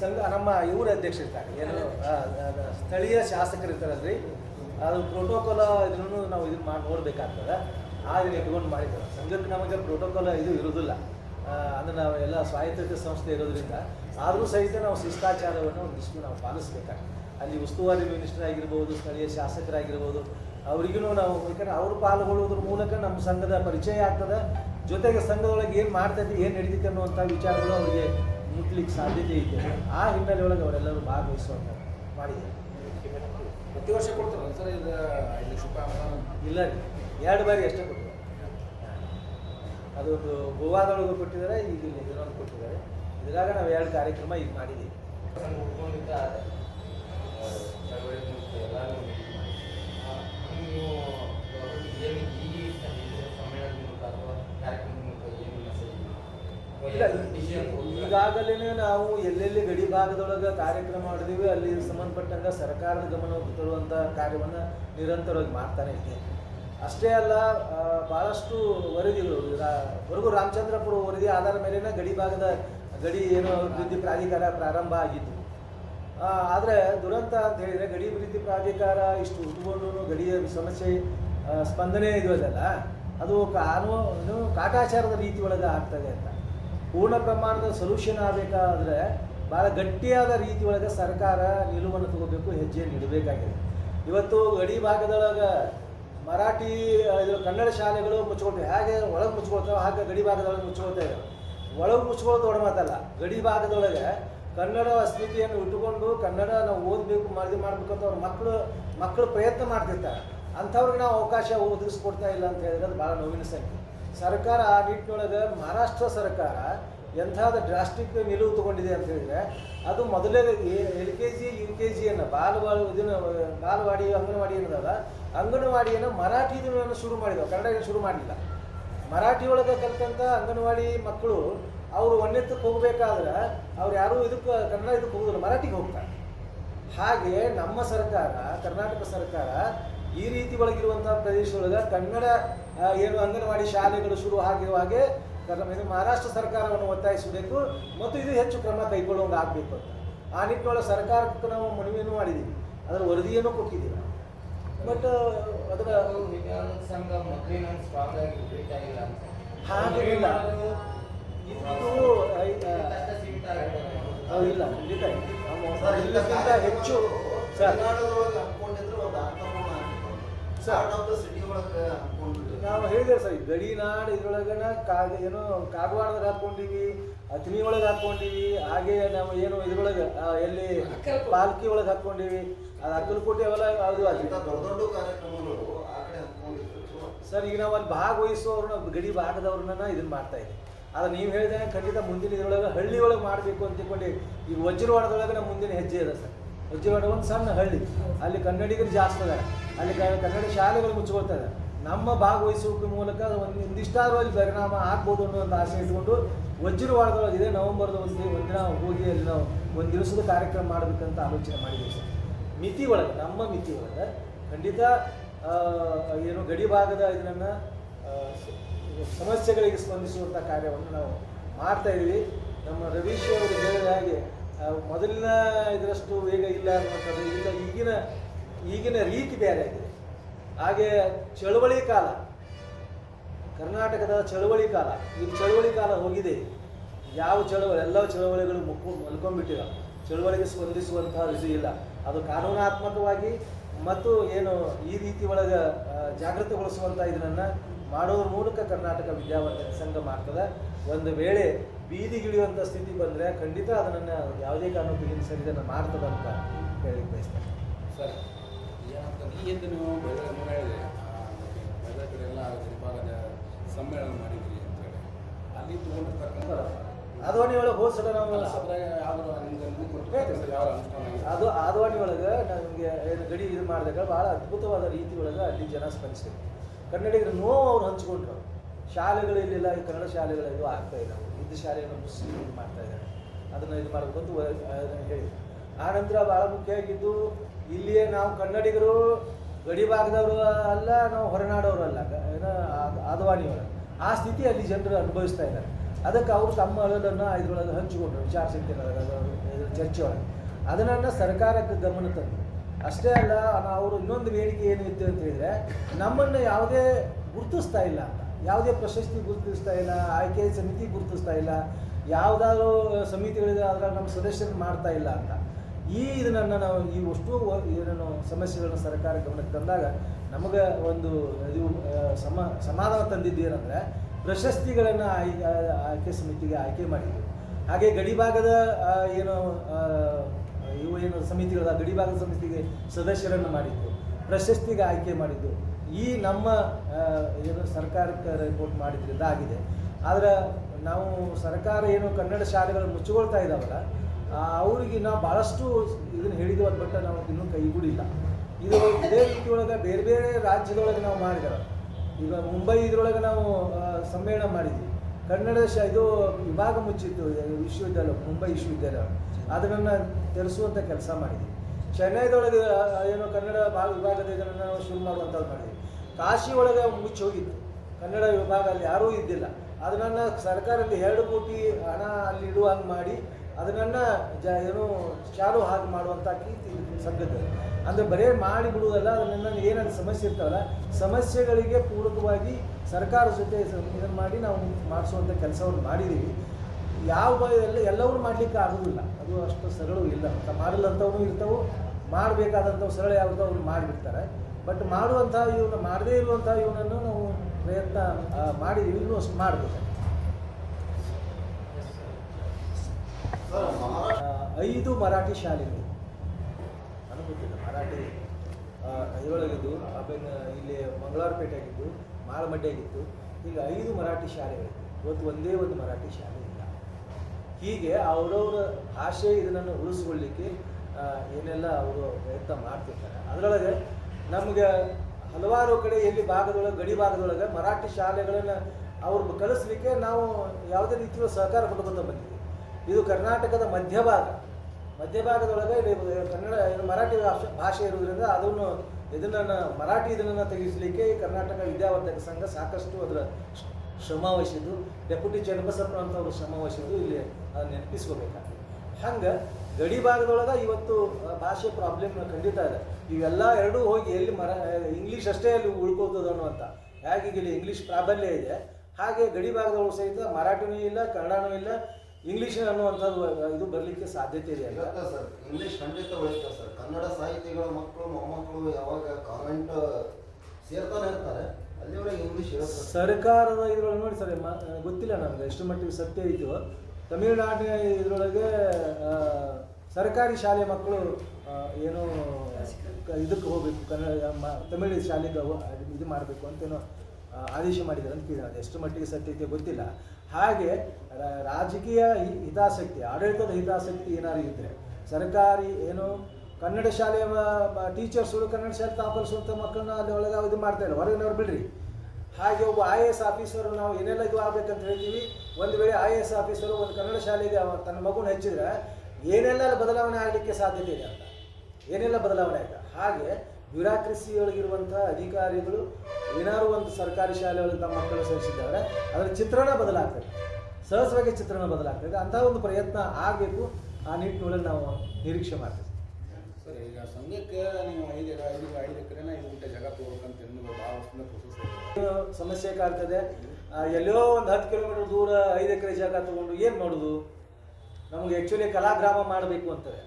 ಸಂಘ ನಮ್ಮ ಇವರು ಅಧ್ಯಕ್ಷ ಇರ್ತಾರೆ ಏನು ಸ್ಥಳೀಯ ಶಾಸಕರು ಇರ್ತಾರಲ್ರಿ ಅದು ಪ್ರೋಟೋಕಾಲ ಇದನ್ನು ನಾವು ಇದನ್ನ ಮಾಡಿ ನೋಡಬೇಕಾಗ್ತದೆ. ಆ ರೀತಿ ಇಟ್ಕೊಂಡು ಮಾಡಿದ್ದೇವೆ ಸಂಘಕ್ಕೆ ನಮಗೆ ಪ್ರೋಟೋಕಾಲ ಇದು ಇರೋದಿಲ್ಲ ಅಂದರೆ ಎಲ್ಲ ಸ್ವಾಯತ್ತ ಸಂಸ್ಥೆ ಇರೋದರಿಂದ ಆದರೂ ಸಹಿತ ನಾವು ಶಿಷ್ಟಾಚಾರವನ್ನು ಒಂದಿಷ್ಟು ನಾವು ಪಾಲಿಸ್ಬೇಕಾಗ್ತದೆ. ಅಲ್ಲಿ ಉಸ್ತುವಾರಿ ಮಿನಿಸ್ಟರ್ ಆಗಿರ್ಬೋದು, ಸ್ಥಳೀಯ ಶಾಸಕರಾಗಿರ್ಬೋದು, ಅವರಿಗೂ ನಾವು ಯಾಕಂದರೆ ಅವರು ಪಾಲ್ಗೊಳ್ಳೋದ್ರ ಮೂಲಕ ನಮ್ಮ ಸಂಘದ ಪರಿಚಯ ಆಗ್ತದೆ. ಜೊತೆಗೆ ಸಂಘದೊಳಗೆ ಏನು ಮಾಡ್ತೈತಿ, ಏನು ನಡೀತೈತೆ ಅನ್ನುವಂಥ ವಿಚಾರಗಳು ಅವರಿಗೆ ಮುಟ್ಲಿಕ್ಕೆ ಸಾಧ್ಯತೆ ಇದೆ. ಆ ಹಿನ್ನೆಲೆ ಒಳಗೆ ಅವರೆಲ್ಲರೂ ಭಾಗವಹಿಸುವಂಥ ಮಾಡಿದ್ದಾರೆ. ಪ್ರತಿ ವರ್ಷ ಕೊಡ್ತಾರಲ್ಲ ಸರ್ ಇದು ಐದು ಲಕ್ಷ ರೂಪಾಯಿ? ಇಲ್ಲ ರೀ. ಎರಡು ಬಾರಿ ಎಷ್ಟೇ ಕೊಟ್ಟಿದ್ದಾರೆ ಅದೊಂದು ಗೋವಾದೊಳಗೆ ಕೊಟ್ಟಿದ್ದಾರೆ ಈಗ ಇಲ್ಲಿ ಇದರೊಂದು ಕೊಟ್ಟಿದ್ದಾರೆ. ಇದ್ರಾಗ ನಾವು ಎರಡು ಕಾರ್ಯಕ್ರಮ ಈಗ ಮಾಡಿದ್ದೀವಿ. ಆ, ನೀವು ಏನು ಈಗಾಗಲೇ ನಾವು ಎಲ್ಲೆಲ್ಲಿ ಗಡಿ ಭಾಗದೊಳಗೆ ಕಾರ್ಯಕ್ರಮ ಮಾಡಿದೀವಿ ಅಲ್ಲಿ ಸಂಬಂಧಪಟ್ಟಂಗೆ ಸರ್ಕಾರದ ಗಮನಕ್ಕೆ ತರುವಂಥ ಕಾರ್ಯವನ್ನು ನಿರಂತರವಾಗಿ ಮಾಡ್ತಾನೆ ಇದೆ ಅಷ್ಟೇ ಅಲ್ಲ ಭಾಳಷ್ಟು ವರದಿಗಳು ಹೊರಗು ರಾಮಚಂದ್ರಪುರ ವರದಿ ಆಧಾರ ಮೇಲಿನ ಗಡಿ ಭಾಗದ ಗಡಿ ಏನು ಅಭಿವೃದ್ಧಿ ಪ್ರಾಧಿಕಾರ ಪ್ರಾರಂಭ ಆಗಿದ್ದು. ಆದರೆ ದುರಂತ ಅಂತ ಹೇಳಿದರೆ ಗಡಿ ಅಭಿವೃದ್ಧಿ ಪ್ರಾಧಿಕಾರ ಇಷ್ಟು ಉಟ್ಕೊಂಡು ಗಡಿಯ ಸಮಸ್ಯೆ ಸ್ಪಂದನೆ ಇದೆಯಲ್ಲ ಅದು ಕಾನೂನು, ಕಾಟಾಚಾರದ ರೀತಿ ಒಳಗೆ ಆಗ್ತದೆ ಅಂತ. ಪೂರ್ಣ ಪ್ರಮಾಣದ ಸೊಲ್ಯೂಷನ್ ಆಗಬೇಕಾದ್ರೆ ಭಾಳ ಗಟ್ಟಿಯಾದ ರೀತಿ ಒಳಗೆ ಸರ್ಕಾರ ನಿಲುವನ್ನು ತಗೋಬೇಕು ಹೆಜ್ಜೆ ನೀಡಬೇಕಾಗಿದೆ ಇವತ್ತು ಗಡಿ ಭಾಗದೊಳಗೆ ಮರಾಠಿ ಇದು ಕನ್ನಡ ಶಾಲೆಗಳು ಮುಚ್ಕೊಳ್ತವೆ. ಹಾಗೆ ಒಳಗೆ ಮುಚ್ಕೊಳ್ತಾವೆ, ಹಾಗೆ ಗಡಿ ಭಾಗದೊಳಗೆ ಮುಚ್ಕೊಳ್ತಾ ಒಳಗೆ ಮುಚ್ಕೊಳ್ಳೋದು ದೊಡ್ಡ ಮಾತಲ್ಲ. ಗಡಿ ಭಾಗದೊಳಗೆ ಕನ್ನಡ ಅಸ್ಮಿತೆಯನ್ನು ಇಟ್ಟುಕೊಂಡು ಕನ್ನಡ ನಾವು ಓದಬೇಕು ಮಾಡಿ ಮಾಡಬೇಕಂತ ಅವ್ರ ಮಕ್ಕಳು ಮಕ್ಕಳು ಪ್ರಯತ್ನ ಮಾಡ್ತಿರ್ತಾರೆ. ಅಂಥವ್ರಿಗೆ ನಾವು ಅವಕಾಶ ಒದಗಿಸ್ಕೊಡ್ತಾ ಇಲ್ಲ ಅಂತ ಹೇಳಿದ್ರೆ ಅದು ಭಾಳ ನೋವಿನ ಸಂಖ್ಯೆ ಸರ್ಕಾರ ಆ ನಿಟ್ಟಿನೊಳಗೆ ಮಹಾರಾಷ್ಟ್ರ ಸರ್ಕಾರ ಎಂಥಾದ ಡ್ರಾಸ್ಟಿಕ್ ನಿಲುವು ತಗೊಂಡಿದೆ ಅಂತ ಹೇಳಿದ್ರೆ, ಅದು ಮೊದಲೇ L K G, U K ಜಿಯನ್ನು ಬಾಲವಾಡಿ ಇದನ್ನು, ಬಾಲ್ವಾಡಿ, ಅಂಗನವಾಡಿ ಏನದಲ್ಲ ಅಂಗನವಾಡಿಯನ್ನು ಮರಾಠಿ ದಿನವನ್ನು ಶುರು ಮಾಡಿದವು. ಕನ್ನಡ ಶುರು ಮಾಡಲಿಲ್ಲ ಮರಾಠಿ ಒಳಗೆ ಕಲ್ತಂಥ ಅಂಗನವಾಡಿ ಮಕ್ಕಳು ಅವರು ಒಂದೆತ್ತಕ್ಕೆ ಹೋಗಬೇಕಾದ್ರೆ ಅವ್ರು ಯಾರೂ ಇದಕ್ಕೆ, ಕನ್ನಡ ಇದಕ್ಕೆ ಹೋಗೋದಿಲ್ಲ, ಮರಾಠಿಗೆ ಹೋಗ್ತಾರೆ. ಹಾಗೆ ನಮ್ಮ ಸರ್ಕಾರ, ಕರ್ನಾಟಕ ಸರ್ಕಾರ ಈ ರೀತಿ ಒಳಗಿರುವಂಥ ಪ್ರದೇಶದೊಳಗೆ ಕನ್ನಡ ಏನು ಅಂಗನವಾಡಿ ಶಾಲೆಗಳು ಶುರು ಆಗಿರುವ ಹಾಗೆ ಮಹಾರಾಷ್ಟ್ರ ಸರ್ಕಾರವನ್ನು ಒತ್ತಾಯಿಸಬೇಕು ಮತ್ತು ಇದು ಹೆಚ್ಚು ಕ್ರಮ ಕೈಗೊಳ್ಳುವಂಗೆ ಆಗಬೇಕು ಅಂತ. ಆ ನಿಟ್ಟಿನೊಳಗೆ ಸರ್ಕಾರಕ್ಕೆ ನಾವು ಮನವಿಯನ್ನು ಮಾಡಿದ್ದೀವಿ. ಅದರ ವರದಿಯನ್ನು ಕೊಟ್ಟಿದ್ದೀವಿ. ಬಟ್ ಅದರ ಸಂಘ ಅಂತ ಇದು ಇಲ್ಲ. ಖಂಡಿತ ಇಲ್ಲಕ್ಕಿಂತ ಹೆಚ್ಚು ಸರ್. ಸರ್. ನಾವು ಹೇಳಿದೆ ಸರ್ ಈ ಗಡಿನಾಡು ಇದ್ರೊಳಗನ ಕಾಗ ಏನೋ ಕಾಗವಾಡದಾಗ ಹಾಕೊಂಡಿವಿ ಅತ್ನಿ ಒಳಗೆ ಹಾಕೊಂಡಿವಿ ಹಾಗೆ ನಾವು ಏನು ಇದ್ರೊಳಗೆ ಎಲ್ಲಿ ಪಾಲ್ಕಿ ಒಳಗೆ ಹಾಕೊಂಡಿವಿ ಅದು ಅಕ್ಕಲಕೋಟೆ ಅವೆಲ್ಲ ಅದು ಸರ್ ಈಗ ನಾವು ಅಲ್ಲಿ ಭಾಗವಹಿಸುವವ್ರನ್ನ ಗಡಿ ಭಾಗದವ್ರನ್ನ ಇದನ್ನ ಮಾಡ್ತಾ ಇದ್ದೀವಿ. ಆದ್ರೆ ನೀವು ಹೇಳಿದಾಗ ಖಂಡಿತ ಮುಂದಿನ ಇದ್ರೊಳಗೆ ಹಳ್ಳಿ ಒಳಗೆ ಮಾಡಬೇಕು ಅಂತ ತಿಳ್ಕೊಂಡು ಈಗ ವಜ್ರವಾಡದೊಳಗೆ ನಮ್ಮ ಮುಂದಿನ ಹೆಜ್ಜೆ ಇದೆ ಸರ್. ವಜ್ರವಾಡ ಒಂದು ಸಣ್ಣ ಹಳ್ಳಿ. ಅಲ್ಲಿ ಕನ್ನಡಿಗರು ಜಾಸ್ತಿ ಅದ ಅಲ್ಲಿ ಕನ್ನಡ ಶಾಲೆಗಳು ಮುಚ್ಕೊಳ್ತಾ ನಮ್ಮ ಭಾಗವಹಿಸುವ ಮೂಲಕ ಒಂದು ಒಂದಿಷ್ಟಾದ್ರೂ ಪರಿಣಾಮ ಆಗ್ಬೋದು ಅನ್ನೋ ಆಸೆ ಇಟ್ಕೊಂಡು ವಜ್ರವಾಡದೊಳಗೆ ಇದೆ. ನವೆಂಬರ್ದ ಒಂದು ಒಂದಿನ ಹೋಗಿ ಅಲ್ಲಿ ನಾವು ಒಂದು ದಿವಸದ ಕಾರ್ಯಕ್ರಮ ಮಾಡಬೇಕಂತ ಆಲೋಚನೆ ಮಾಡಿದ್ದೀವಿ ಸರ್. ಮಿತಿ ಒಳಗೆ ನಮ್ಮ ಮಿತಿ ಒಳಗೆ ಖಂಡಿತ ಏನು ಗಡಿ ಭಾಗದ ಇದನ್ನು ಸಮಸ್ಯೆಗಳಿಗೆ ಸ್ಪಂದಿಸುವಂಥ ಕಾರ್ಯವನ್ನು ನಾವು ಮಾಡ್ತಾ ಇದ್ದೀವಿ. ನಮ್ಮ ರವೀಶ್ ಅವರು ಹೇಳಿದ ಹಾಗೆ ಮೊದಲಿನ ಇದರಷ್ಟು ವೇಗ ಇಲ್ಲ ಅನ್ನುವಂಥದ್ದು ಈಗ ಈಗಿನ ಈಗಿನ ರೀತಿ ಬೇರೆ ಆಗಿದೆ. ಹಾಗೆ ಚಳುವಳಿ ಕಾಲ, ಕರ್ನಾಟಕದ ಚಳುವಳಿ ಕಾಲ, ಈ ಚಳುವಳಿ ಕಾಲ ಹೋಗಿದೆ. ಯಾವ ಚಳುವಳಿ, ಎಲ್ಲ ಚಳುವಳಿಗಳು ಮುಕ್ಕು ಮಲ್ಕೊಂಡ್ಬಿಟ್ಟಿಲ್ಲ ಚಳುವಳಿಗೆ ಸ್ಪಂದಿಸುವಂತಹ ಇದು ಇಲ್ಲ. ಅದು ಕಾನೂನಾತ್ಮಕವಾಗಿ ಮತ್ತು ಏನು ಈ ರೀತಿ ಒಳಗೆ ಜಾಗೃತಿಗೊಳಿಸುವಂಥ ಇದನ್ನು ಮಾಡೋದ್ರ ಮೂಲಕ ಕರ್ನಾಟಕ ವಿದ್ಯಾವರ್ಧಕ ಸಂಘ ಮಾಡ್ತದೆ. ಒಂದು ವೇಳೆ ಬೀದಿಗಿಳಿಯುವಂಥ ಸ್ಥಿತಿ ಬಂದರೆ ಖಂಡಿತ ಅದನ್ನು ಯಾವುದೇ ಕಾರಣಕ್ಕೂ ಹಿಂಸರಿದನ್ನು ಮಾಡ್ತದೆ ಅಂತ ಹೇಳಿ ಬಯಸ್ತಾರೆ ಸರ್. ಈ ಹಿಂದೆ ನೀವು ಬೆಳಗ್ಗೆ ಕಡೆ ಎಲ್ಲ ವಿಭಾಗದ ಸಮ್ಮೇಳನ ಮಾಡಿದ್ರಿ ಅಂತೇಳಿ ಅಲ್ಲಿ ತೊಗೊಂಡಿರ್ತಕ್ಕಂಥ ಆದವಾಣಿ ಒಳಗೆ ಹೋದ ಸಲ ನಾವು ಯಾವ್ದು ನಿಮ್ಗೆ ಯಾವ ಅನುಷ್ಠಾನ ಅದು ಆದವಾಣಿ ಒಳಗೆ ನಮಗೆ ಏನು ಗಡಿ ಇದು ಮಾಡಿದಾಗ ಭಾಳ ಅದ್ಭುತವಾದ ರೀತಿ ಒಳಗೆ ಅಲ್ಲಿ ಜನ ಸ್ಪಂದಿಸಿದ್ರು. ಕನ್ನಡಿಗರ ನೋವು ಅವ್ರು ಹಂಚ್ಕೊಂಡ್ರು. ಶಾಲೆಗಳು ಇಲ್ಲಿಲ್ಲ ಈ ಕನ್ನಡ ಶಾಲೆಗಳು ಇದು ಆಗ್ತಾ ಇದ್ದಾವೆ ಇದ್ದ ಶಾಲೆಯನ್ನು ಮುಸ್ಲಿಂ ಇದು ಮಾಡ್ತಾ ಇದ್ದಾರೆ. ಅದನ್ನು ಇದು ಮಾಡಬೇಕು ಅದನ್ನ ಹೇಳಿದ್ರು. ಆ ನಂತರ ಭಾಳ ಮುಖ್ಯವಾಗಿದ್ದು ಇಲ್ಲಿಯೇ ನಾವು ಕನ್ನಡಿಗರು, ಗಡಿ ಭಾಗದವರು ಅಲ್ಲ, ನಾವು ಹೊರನಾಡೋರು ಅಲ್ಲ ಏನೋ ಆದವಾಣಿಯವರು ಆ ಸ್ಥಿತಿ ಅಲ್ಲಿ ಜನರು ಅನುಭವಿಸ್ತಾ ಇದ್ದಾರೆ. ಅದಕ್ಕೆ ಅವರು ತಮ್ಮ ಅಳಲನ್ನು ಇದ್ರೊಳಗೆ ಹಂಚಿಕೊಂಡ್ರು, ವಿಚಾರ ಚರ್ಚೆ ಒಳಗೆ. ಅದನ್ನು ಸರ್ಕಾರಕ್ಕೆ ಗಮನ ತಂದರು ಅಷ್ಟೇ ಅಲ್ಲ ಅವರು ಇನ್ನೊಂದು ಬೇಡಿಕೆ ಏನಿತ್ತು ಅಂತ ಹೇಳಿದರೆ, ನಮ್ಮನ್ನು ಯಾವುದೇ ಗುರುತಿಸ್ತಾ ಇಲ್ಲ ಯಾವುದೇ ಪ್ರಶಸ್ತಿ ಗುರುತಿಸ್ತಾ ಇಲ್ಲ, ಆಯ್ಕೆ ಸಮಿತಿ ಗುರುತಿಸ್ತಾ ಇಲ್ಲ, ಯಾವುದಾದ್ರೂ ಸಮಿತಿಗಳಿದೆ ಅದರ ನಮ್ಮ ಸದಸ್ಯರು ಮಾಡ್ತಾ ಇಲ್ಲ ಅಂತ. ಈ ಇದನ್ನು ನಾವು ಈ ಅಷ್ಟು ಏನೇನು ಸಮಸ್ಯೆಗಳನ್ನು ಸರ್ಕಾರ ಗಮನಕ್ಕೆ ತಂದಾಗ ನಮಗೆ ಒಂದು, ಇದು ಸಮ, ಸಮಾಧಾನ ತಂದಿದ್ದು ಏನಂದರೆ ಪ್ರಶಸ್ತಿಗಳನ್ನು ಆಯ್ ಆಯ್ಕೆ ಸಮಿತಿಗೆ ಆಯ್ಕೆ ಮಾಡಿದ್ವಿ ಹಾಗೆ ಗಡಿಭಾಗದ ಏನು ಇವು ಏನು ಸಮಿತಿಗಳ ಗಡಿಭಾಗದ ಸಮಿತಿಗೆ ಸದಸ್ಯರನ್ನು ಮಾಡಿದ್ದು ಪ್ರಶಸ್ತಿಗೆ ಆಯ್ಕೆ ಮಾಡಿದ್ದು ಈ ನಮ್ಮ ಏನು ಸರ್ಕಾರಕ್ಕೆ ರಿಪೋರ್ಟ್ ಮಾಡಿದ್ರಿಂದ ಆಗಿದೆ ಆದರೆ ನಾವು ಸರ್ಕಾರ ಏನು ಕನ್ನಡ ಶಾಲೆಗಳನ್ನು ಮುಚ್ಚಿಕೊಳ್ತಾ ಇದ್ದಾವಲ್ಲ ಅವರಿಗೆ ನಾವು ಭಾಳಷ್ಟು ಇದನ್ನು ಹೇಳಿದ್ವಿ ಅದು ಬಟ್ ನಾವು ಇನ್ನೂ ಕೈಗೂಡಿಲ್ಲ ಇದು ಇದೇ ರೀತಿ ಒಳಗೆ ಬೇರೆ ಬೇರೆ ರಾಜ್ಯದೊಳಗೆ ನಾವು ಮಾಡಿದ್ದೇವೆ ಈಗ ಮುಂಬೈ ಇದ್ರೊಳಗೆ ನಾವು ಸಮ್ಮೇಳನ ಮಾಡಿದ್ವಿ. ಕನ್ನಡ ಇದು ವಿಭಾಗ ಮುಚ್ಚಿತ್ತು ವಿಶ್ವವಿದ್ಯಾಲಯ, ಮುಂಬೈ ವಿಶ್ವವಿದ್ಯಾಲಯ. ಅದನ್ನು ತೆರೆಸುವಂಥ ಕೆಲಸ ಮಾಡಿದ್ವಿ. ಚೆನ್ನೈದೊಳಗೆ ಏನು ಕನ್ನಡ ಭಾಗ ವಿಭಾಗದ ಇದನ್ನು ನಾವು ಶುರು ಮಾಡುವಂಥದ್ದು ಮಾಡಿದ್ವಿ. ಕಾಶಿ ಒಳಗೆ ಮುಚ್ಚಿ ಹೋಗಿತ್ತು. ಕನ್ನಡ ವಿಭಾಗ ಅಲ್ಲಿ ಯಾರೂ ಇದ್ದಿಲ್ಲ. ಅದನ್ನು ಸರ್ಕಾರದಲ್ಲಿ ಎರಡು ಕೋಟಿ ಹಣ ಅಲ್ಲಿ ಇಡುವಂಗೆ ಮಾಡಿ ಅದನ್ನು ಜ ಏನು ಚಾಲು ಹಾಗೆ ಮಾಡುವಂಥ ಕೀರ್ತಿ ಸಂಗತಿ ಅಂದರೆ ಬರೇ ಮಾಡಿ ಬಿಡುವುದಲ್ಲ ಅದನ್ನ ಏನಾದ್ರು ಸಮಸ್ಯೆ ಇರ್ತಾವಲ್ಲ, ಸಮಸ್ಯೆಗಳಿಗೆ ಪೂರಕವಾಗಿ ಸರ್ಕಾರ ಜೊತೆ ಇದನ್ನು ಮಾಡಿ ನಾವು ಮಾಡಿಸುವಂಥ ಕೆಲಸವನ್ನು ಮಾಡಿದ್ದೀವಿ ಯಾವ ಎಲ್ಲ ಎಲ್ಲವೂ ಮಾಡಲಿಕ್ಕೆ ಆಗೋದಿಲ್ಲ. ಅದು ಅಷ್ಟು ಸರಳು ಇಲ್ಲ. ಅಂತ ಮಾಡಲ್ಲಂಥವು ಇರ್ತಾವೆ ಮಾಡಬೇಕಾದಂಥವು ಸರಳ ಯಾವುದೋ ಅವ್ರು ಮಾಡಿಬಿಡ್ತಾರೆ. ಬಟ್ ಮಾಡುವಂಥ ಇವನ್ನ ಮಾಡದೇ ಇರುವಂಥ ಇವನನ್ನು ನಾವು ಪ್ರಯತ್ನ ಮಾಡಿದ್ದೀವಿ ಇನ್ನೂ ಅಷ್ಟು ಮಾಡಬೇಕು ಸರ್ ಮಹಾರಾಷ್ಟ್ರ ಐದು ಮರಾಠಿ ಶಾಲೆಗಳು. ಗೊತ್ತಿಲ್ಲ, ಮರಾಠಿ ಇದರೊಳಗಿದ್ದು ಆಮೇಲೆ ಇಲ್ಲಿ ಮಂಗಳವಾರಪೇಟೆ ಆಗಿದ್ದು ಮಾಳಮಡ್ಡೆ ಆಗಿತ್ತು ಈಗ ಐದು ಮರಾಠಿ ಶಾಲೆಗಳಿತ್ತು ಇವತ್ತು ಒಂದೇ ಒಂದು ಮರಾಠಿ ಶಾಲೆ ಇಲ್ಲ. ಹೀಗೆ ಅವರವರ ಭಾಷೆ ಇದನ್ನು ಉಳಿಸ್ಕೊಳ್ಳಿಕ್ಕೆ ಏನೆಲ್ಲ ಅವರು ಪ್ರಯತ್ನ ಮಾಡ್ತಿರ್ತಾರೆ. ಅದರೊಳಗೆ ನಮಗೆ ಹಲವಾರು ಕಡೆ ಎಲ್ಲಿ ಭಾಗದೊಳಗೆ, ಗಡಿ ಭಾಗದೊಳಗೆ ಮರಾಠಿ ಶಾಲೆಗಳನ್ನು ಅವ್ರು ಕಲಿಸ್ಲಿಕ್ಕೆ ನಾವು ಯಾವುದೇ ರೀತಿಯ ಸಹಕಾರ ಕೊಟ್ಕೊತ ಬಂದಿದ್ದೀವಿ. ಇದು ಕರ್ನಾಟಕದ ಮಧ್ಯಭಾಗ. ಮಧ್ಯಭಾಗದೊಳಗೆ ಇಲ್ಲಿ ಕನ್ನಡ, ಇದು ಮರಾಠಿ ಭಾಷೆ ಇರುವುದರಿಂದ ಅದನ್ನು ಇದನ್ನು ಮರಾಠಿ ಇದನ್ನು ತೆಗೆಸಲಿಕ್ಕೆ ಕರ್ನಾಟಕ ವಿದ್ಯಾವರ್ಧಕ ಸಂಘ ಸಾಕಷ್ಟು ಅದರ ಶ್ರ- ಶ್ರಮ ವಹಿಸಿದ್ದು, ಡೆಪ್ಯೂಟಿ ಚನ್ನಬಸಪ್ಪ ಅಂತವರು ಶ್ರಮ ವಹಿಸಿದ್ದು ಇಲ್ಲಿ ಅದನ್ನ ನೆನಪಿಸ್ಕೋಬೇಕಾಗ್ತದೆ. ಹಂಗೆ ಗಡಿ ಭಾಗದೊಳಗೆ ಇವತ್ತು ಭಾಷೆ ಪ್ರಾಬ್ಲಮ್ ಖಂಡಿತ ಇದೆ. ಇವೆಲ್ಲ ಎರಡೂ ಹೋಗಿ ಎಲ್ಲಿ ಮರ ಇಂಗ್ಲೀಷ್ ಅಷ್ಟೇ ಅಲ್ಲಿ ಉಳ್ಕೋತದ ಅನ್ನುವಂಥ ಹೇಗೆ ಇಲ್ಲಿ ಇಂಗ್ಲೀಷ್ ಪ್ರಾಬಲ್ಯ ಇದೆ. ಹಾಗೆ ಗಡಿ ಭಾಗದೊಳಗೆ ಸಹಿತ ಮರಾಠಿನೂ ಇಲ್ಲ, ಕನ್ನಡನೂ ಇಲ್ಲ ಇಂಗ್ಲೀಷ್ ಅನ್ನುವಂಥದ್ದು ಇದು ಬರಲಿಕ್ಕೆ ಸಾಧ್ಯತೆ ಇದೆ ಸರ್. ಇಂಗ್ಲಿಷ್ ಖಂಡಿತ ಉಳಿಯುತ್ತೆ ಸರ್. ಕನ್ನಡ ಸಾಹಿತಿಗಳ ಮಕ್ಕಳು ಮೊಮ್ಮಕ್ಕಳು ಯಾವಾಗ ಕಾನ್ವೆಂಟ್ ಸೇರ್ತಾನೆ ಇರ್ತಾರೆ. ಅಲ್ಲಿವರೆಗೆ ಇಂಗ್ಲೀಷ್ ಇರುತ್ತೆ ಸರ್ಕಾರದ ಇದ್ರೊಳಗೆ ನೋಡಿ ಸರ್ ಗೊತ್ತಿಲ್ಲ ನಮ್ಗೆ ಎಷ್ಟು ಮಟ್ಟಿಗೆ ಸತ್ಯ ಇದೆಯೋ ತಮಿಳುನಾಡಿನ ಇದರೊಳಗೆ ಆ, ಸರ್ಕಾರಿ ಶಾಲೆ ಮಕ್ಕಳು ಏನು ಕ- ಇದಕ್ಕೆ ಹೋಗ್ಬೇಕು. ಕನ್ನಡ ಮ- ತಮಿಳು ಶಾಲೆಗೆ ಇದು ಮಾಡಬೇಕು ಅಂತೇನೋ ಆದೇಶ ಮಾಡಿದ್ದಾರೆ ಅಂತ ಎಷ್ಟು ಮಟ್ಟಿಗೆ ಸತ್ಯ ಐತೆ ಗೊತ್ತಿಲ್ಲ. ಹಾಗೆ ರಾಜಕೀಯ ಹಿತಾಸಕ್ತಿ, ಆಡಳಿತದ ಹಿತಾಸಕ್ತಿ ಏನಾದ್ರು ಇದ್ದರೆ ಸರ್ಕಾರಿ ಏನು ಕನ್ನಡ ಶಾಲೆಯ ಟೀಚರ್ಸ್ಗಳು ಕನ್ನಡ ಶಾಲೆ ತಾಪಲಿಸುವಂಥ ಮಕ್ಕಳನ್ನ ಅಲ್ಲಿ ಒಳಗೆ ಇದು ಮಾಡ್ತಾ ಇಲ್ಲ. ಹೊರಗಿನವ್ರು ಬಿಡ್ರಿ. ಹಾಗೆ ಒಬ್ಬ ಐ ಎ ಎಸ್ ಆಫೀಸರು ನಾವು ಏನೆಲ್ಲ ಇದು ಆಗ್ಬೇಕಂತ ಹೇಳ್ತೀವಿ. ಒಂದು ವೇಳೆ ಐ ಎ ಎಸ್ ಆಫೀಸರು ಒಂದು ಕನ್ನಡ ಶಾಲೆಗೆ ತನ್ನ ಮಗುನ ಹೆಚ್ಚಿದ್ರೆ ಏನೆಲ್ಲ ಬದಲಾವಣೆ ಆಗಲಿಕ್ಕೆ ಸಾಧ್ಯತೆ ಇದೆ ಅಂತ. ಏನೆಲ್ಲ ಬದಲಾವಣೆ ಆಯ್ತಾ. ಹಾಗೆ ಬ್ಯೂರಾಕ್ರಸಿಯೊಳಗಿರುವಂಥ ಅಧಿಕಾರಿಗಳು ಏನಾದ್ರು ಒಂದು ಸರ್ಕಾರಿ ಶಾಲೆಯಲ್ಲಿ ತಮ್ಮ ಮಕ್ಕಳು ಸೇರಿಸಿದ್ದಾರೆ ಅದರ ಚಿತ್ರಣ ಬದಲಾಗ್ತದೆ. ಸಹಜವಾಗಿ ಚಿತ್ರಣ ಬದಲಾಗ್ತದೆ. ಅಂತಹ ಒಂದು ಪ್ರಯತ್ನ ಆಗಬೇಕು. ಆ ನಿಟ್ಟಿನೊಳಗೆ ನಾವು ನಿರೀಕ್ಷೆ ಮಾಡ್ತೀವಿ. ಸರ್ ಈಗ ಸಂಘಕ್ಕೆ ನೀವು ಐದು ಐದು ಐದು ಎಕರೆನ ಐದು ಗುಂಟೆ ಜಾಗ ತಗೋಬೇಕಂತ ವರ್ಷದಿಂದ ಪ್ರೋಸೆಸ್ ಸಮಸ್ಯೆ ಕಾಡ್ತದೆ ಎಲ್ಲೋ ಒಂದು ಹತ್ತು ಕಿಲೋಮೀಟರ್ ದೂರ ಐದು ಎಕರೆ ಜಾಗ ತಗೊಂಡು ಏನು ಮಾಡೋದು? ನಮಗೆ ಆ್ಯಕ್ಚುಲಿ ಕಲಾಗ್ರಾಮ ಮಾಡಬೇಕು ಅಂತದೆ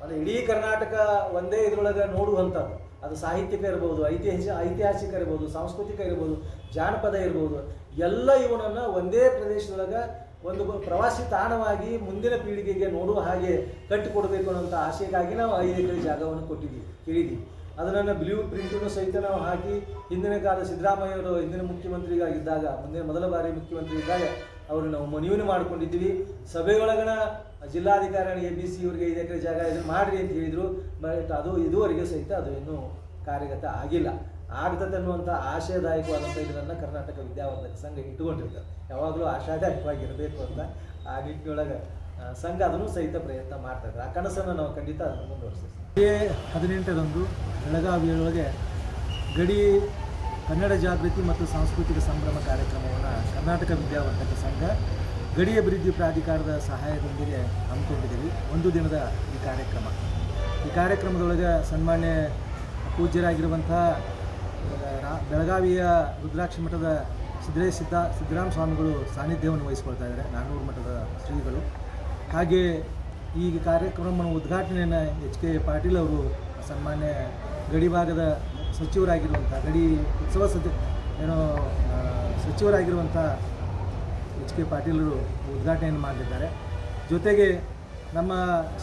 ಅಂದರೆ ಇಡೀ ಕರ್ನಾಟಕ ಒಂದೇ ಇದ್ರೊಳಗೆ ನೋಡುವಂಥದ್ದು. ಅದು ಸಾಹಿತ್ಯಿಕ ಇರ್ಬೋದು ಐತಿಹಾಸಿಕ ಐತಿಹಾಸಿಕ ಇರ್ಬೋದು, ಸಾಂಸ್ಕೃತಿಕ ಇರ್ಬೋದು, ಜಾನಪದ ಇರ್ಬೋದು, ಎಲ್ಲ ಇವನನ್ನು ಒಂದೇ ಪ್ರದೇಶದೊಳಗೆ ಒಂದು ಪ್ರವಾಸಿ ತಾಣವಾಗಿ ಮುಂದಿನ ಪೀಳಿಗೆಗೆ ನೋಡುವ ಹಾಗೆ ಕಟ್ಟಿಕೊಡಬೇಕು ಅನ್ನೋಂಥ ಆಸೆಗಾಗಿ ನಾವು ಐದು ಎಕರೆ ಜಾಗವನ್ನು ಕೊಟ್ಟಿದ್ದೀವಿ, ಕೇಳಿದ್ದೀವಿ. ಅದನ್ನು ಬ್ಲೂ ಪ್ರಿಂಟನ್ನು ಸಹಿತ ನಾವು ಹಾಕಿ ಹಿಂದಿನ ಕಾಲ ಸಿದ್ದರಾಮಯ್ಯವರು ಹಿಂದಿನ ಮುಖ್ಯಮಂತ್ರಿಗಾಗಿದ್ದಾಗ ಮುಂದಿನ ಮೊದಲ ಬಾರಿ ಮುಖ್ಯಮಂತ್ರಿ ಇದ್ದಾಗ ಅವರು ನಾವು ಮನವಿನ ಮಾಡ್ಕೊಂಡಿದ್ವಿ ಸಭೆಯೊಳಗಣ ಜಿಲ್ಲಾಧಿಕಾರಿ ಎ ಬಿ ಸಿ ಇವರಿಗೆ ಐದು ಎಕರೆ ಜಾಗ ಇದನ್ನು ಮಾಡಿರಿ ಅಂತ ಹೇಳಿದರು. ಬಟ್ ಅದು ಇದುವರೆಗೆ ಸಹಿತ ಅದು ಇನ್ನೂ ಕಾರ್ಯಗತ ಆಗಿಲ್ಲ. ಆಗ್ತದೆ ಅನ್ನುವಂಥ ಆಶಯದಾಯಕವಾದಂಥ ಇದನ್ನು ಕರ್ನಾಟಕ ವಿದ್ಯಾವರ್ಧಕ ಸಂಘ ಇಟ್ಟುಕೊಂಡಿರ್ತಾರೆ ಯಾವಾಗಲೂ ಆಶಾದಾಯಕವಾಗಿರಬೇಕು ಅಂತ ಆ ನಿಟ್ಟಿನೊಳಗೆ ಸಂಘ ಅದನ್ನು ಸಹಿತ ಪ್ರಯತ್ನ ಮಾಡ್ತಾ ಇದ್ದಾರೆ. ಆ ಕನಸನ್ನು ನಾವು ಖಂಡಿತ ಅದನ್ನು ಮುಂದುವರಿಸ್ತೀವಿ ಹದಿನೆಂಟರಂದು ಬೆಳಗಾವಿಯೊಳಗೆ ಗಡಿ ಕನ್ನಡ ಜಾಗೃತಿ ಮತ್ತು ಸಾಂಸ್ಕೃತಿಕ ಸಂಭ್ರಮ ಕಾರ್ಯಕ್ರಮವನ್ನು ಕರ್ನಾಟಕ ವಿದ್ಯಾವರ್ಧಕ ಸಂಘ ಗಡಿ ಅಭಿವೃದ್ಧಿ ಪ್ರಾಧಿಕಾರದ ಸಹಾಯದೊಂದಿಗೆ ಹಮ್ಮಿಕೊಂಡಿದ್ದೀವಿ. ಒಂದು ದಿನದ ಈ ಕಾರ್ಯಕ್ರಮ. ಈ ಕಾರ್ಯಕ್ರಮದೊಳಗೆ ಸನ್ಮಾನ್ಯ ಪೂಜ್ಯರಾಗಿರುವಂಥ ಬೆಳಗಾವಿಯ ರುದ್ರಾಕ್ಷಿ ಮಠದ ಸಿದ್ದರೇ ಸಿದ್ಧ ಸಿದ್ದರಾಮ ಸ್ವಾಮಿಗಳು ಸಾನ್ನಿಧ್ಯವನ್ನು ವಹಿಸ್ಕೊಳ್ತಾ ಇದ್ದಾರೆ. ನಾನೂರು ಮಠದ ಶ್ರೀಗಳು. ಹಾಗೆ ಈ ಕಾರ್ಯಕ್ರಮವನ್ನು ಉದ್ಘಾಟನೆಯನ್ನು ಎಚ್ ಕೆ ಪಾಟೀಲ್ ಅವರು ಸನ್ಮಾನ್ಯ ಗಡಿ ಭಾಗದ ಸಚಿವರಾಗಿರುವಂಥ, ಗಡಿ ಉತ್ಸವ ಸಚಿ, ಏನೋ ಸಚಿವರಾಗಿರುವಂಥ ಎಚ್ ಕೆ ಪಾಟೀಲರು ಉದ್ಘಾಟನೆಯನ್ನು ಮಾಡಿದ್ದಾರೆ. ಜೊತೆಗೆ ನಮ್ಮ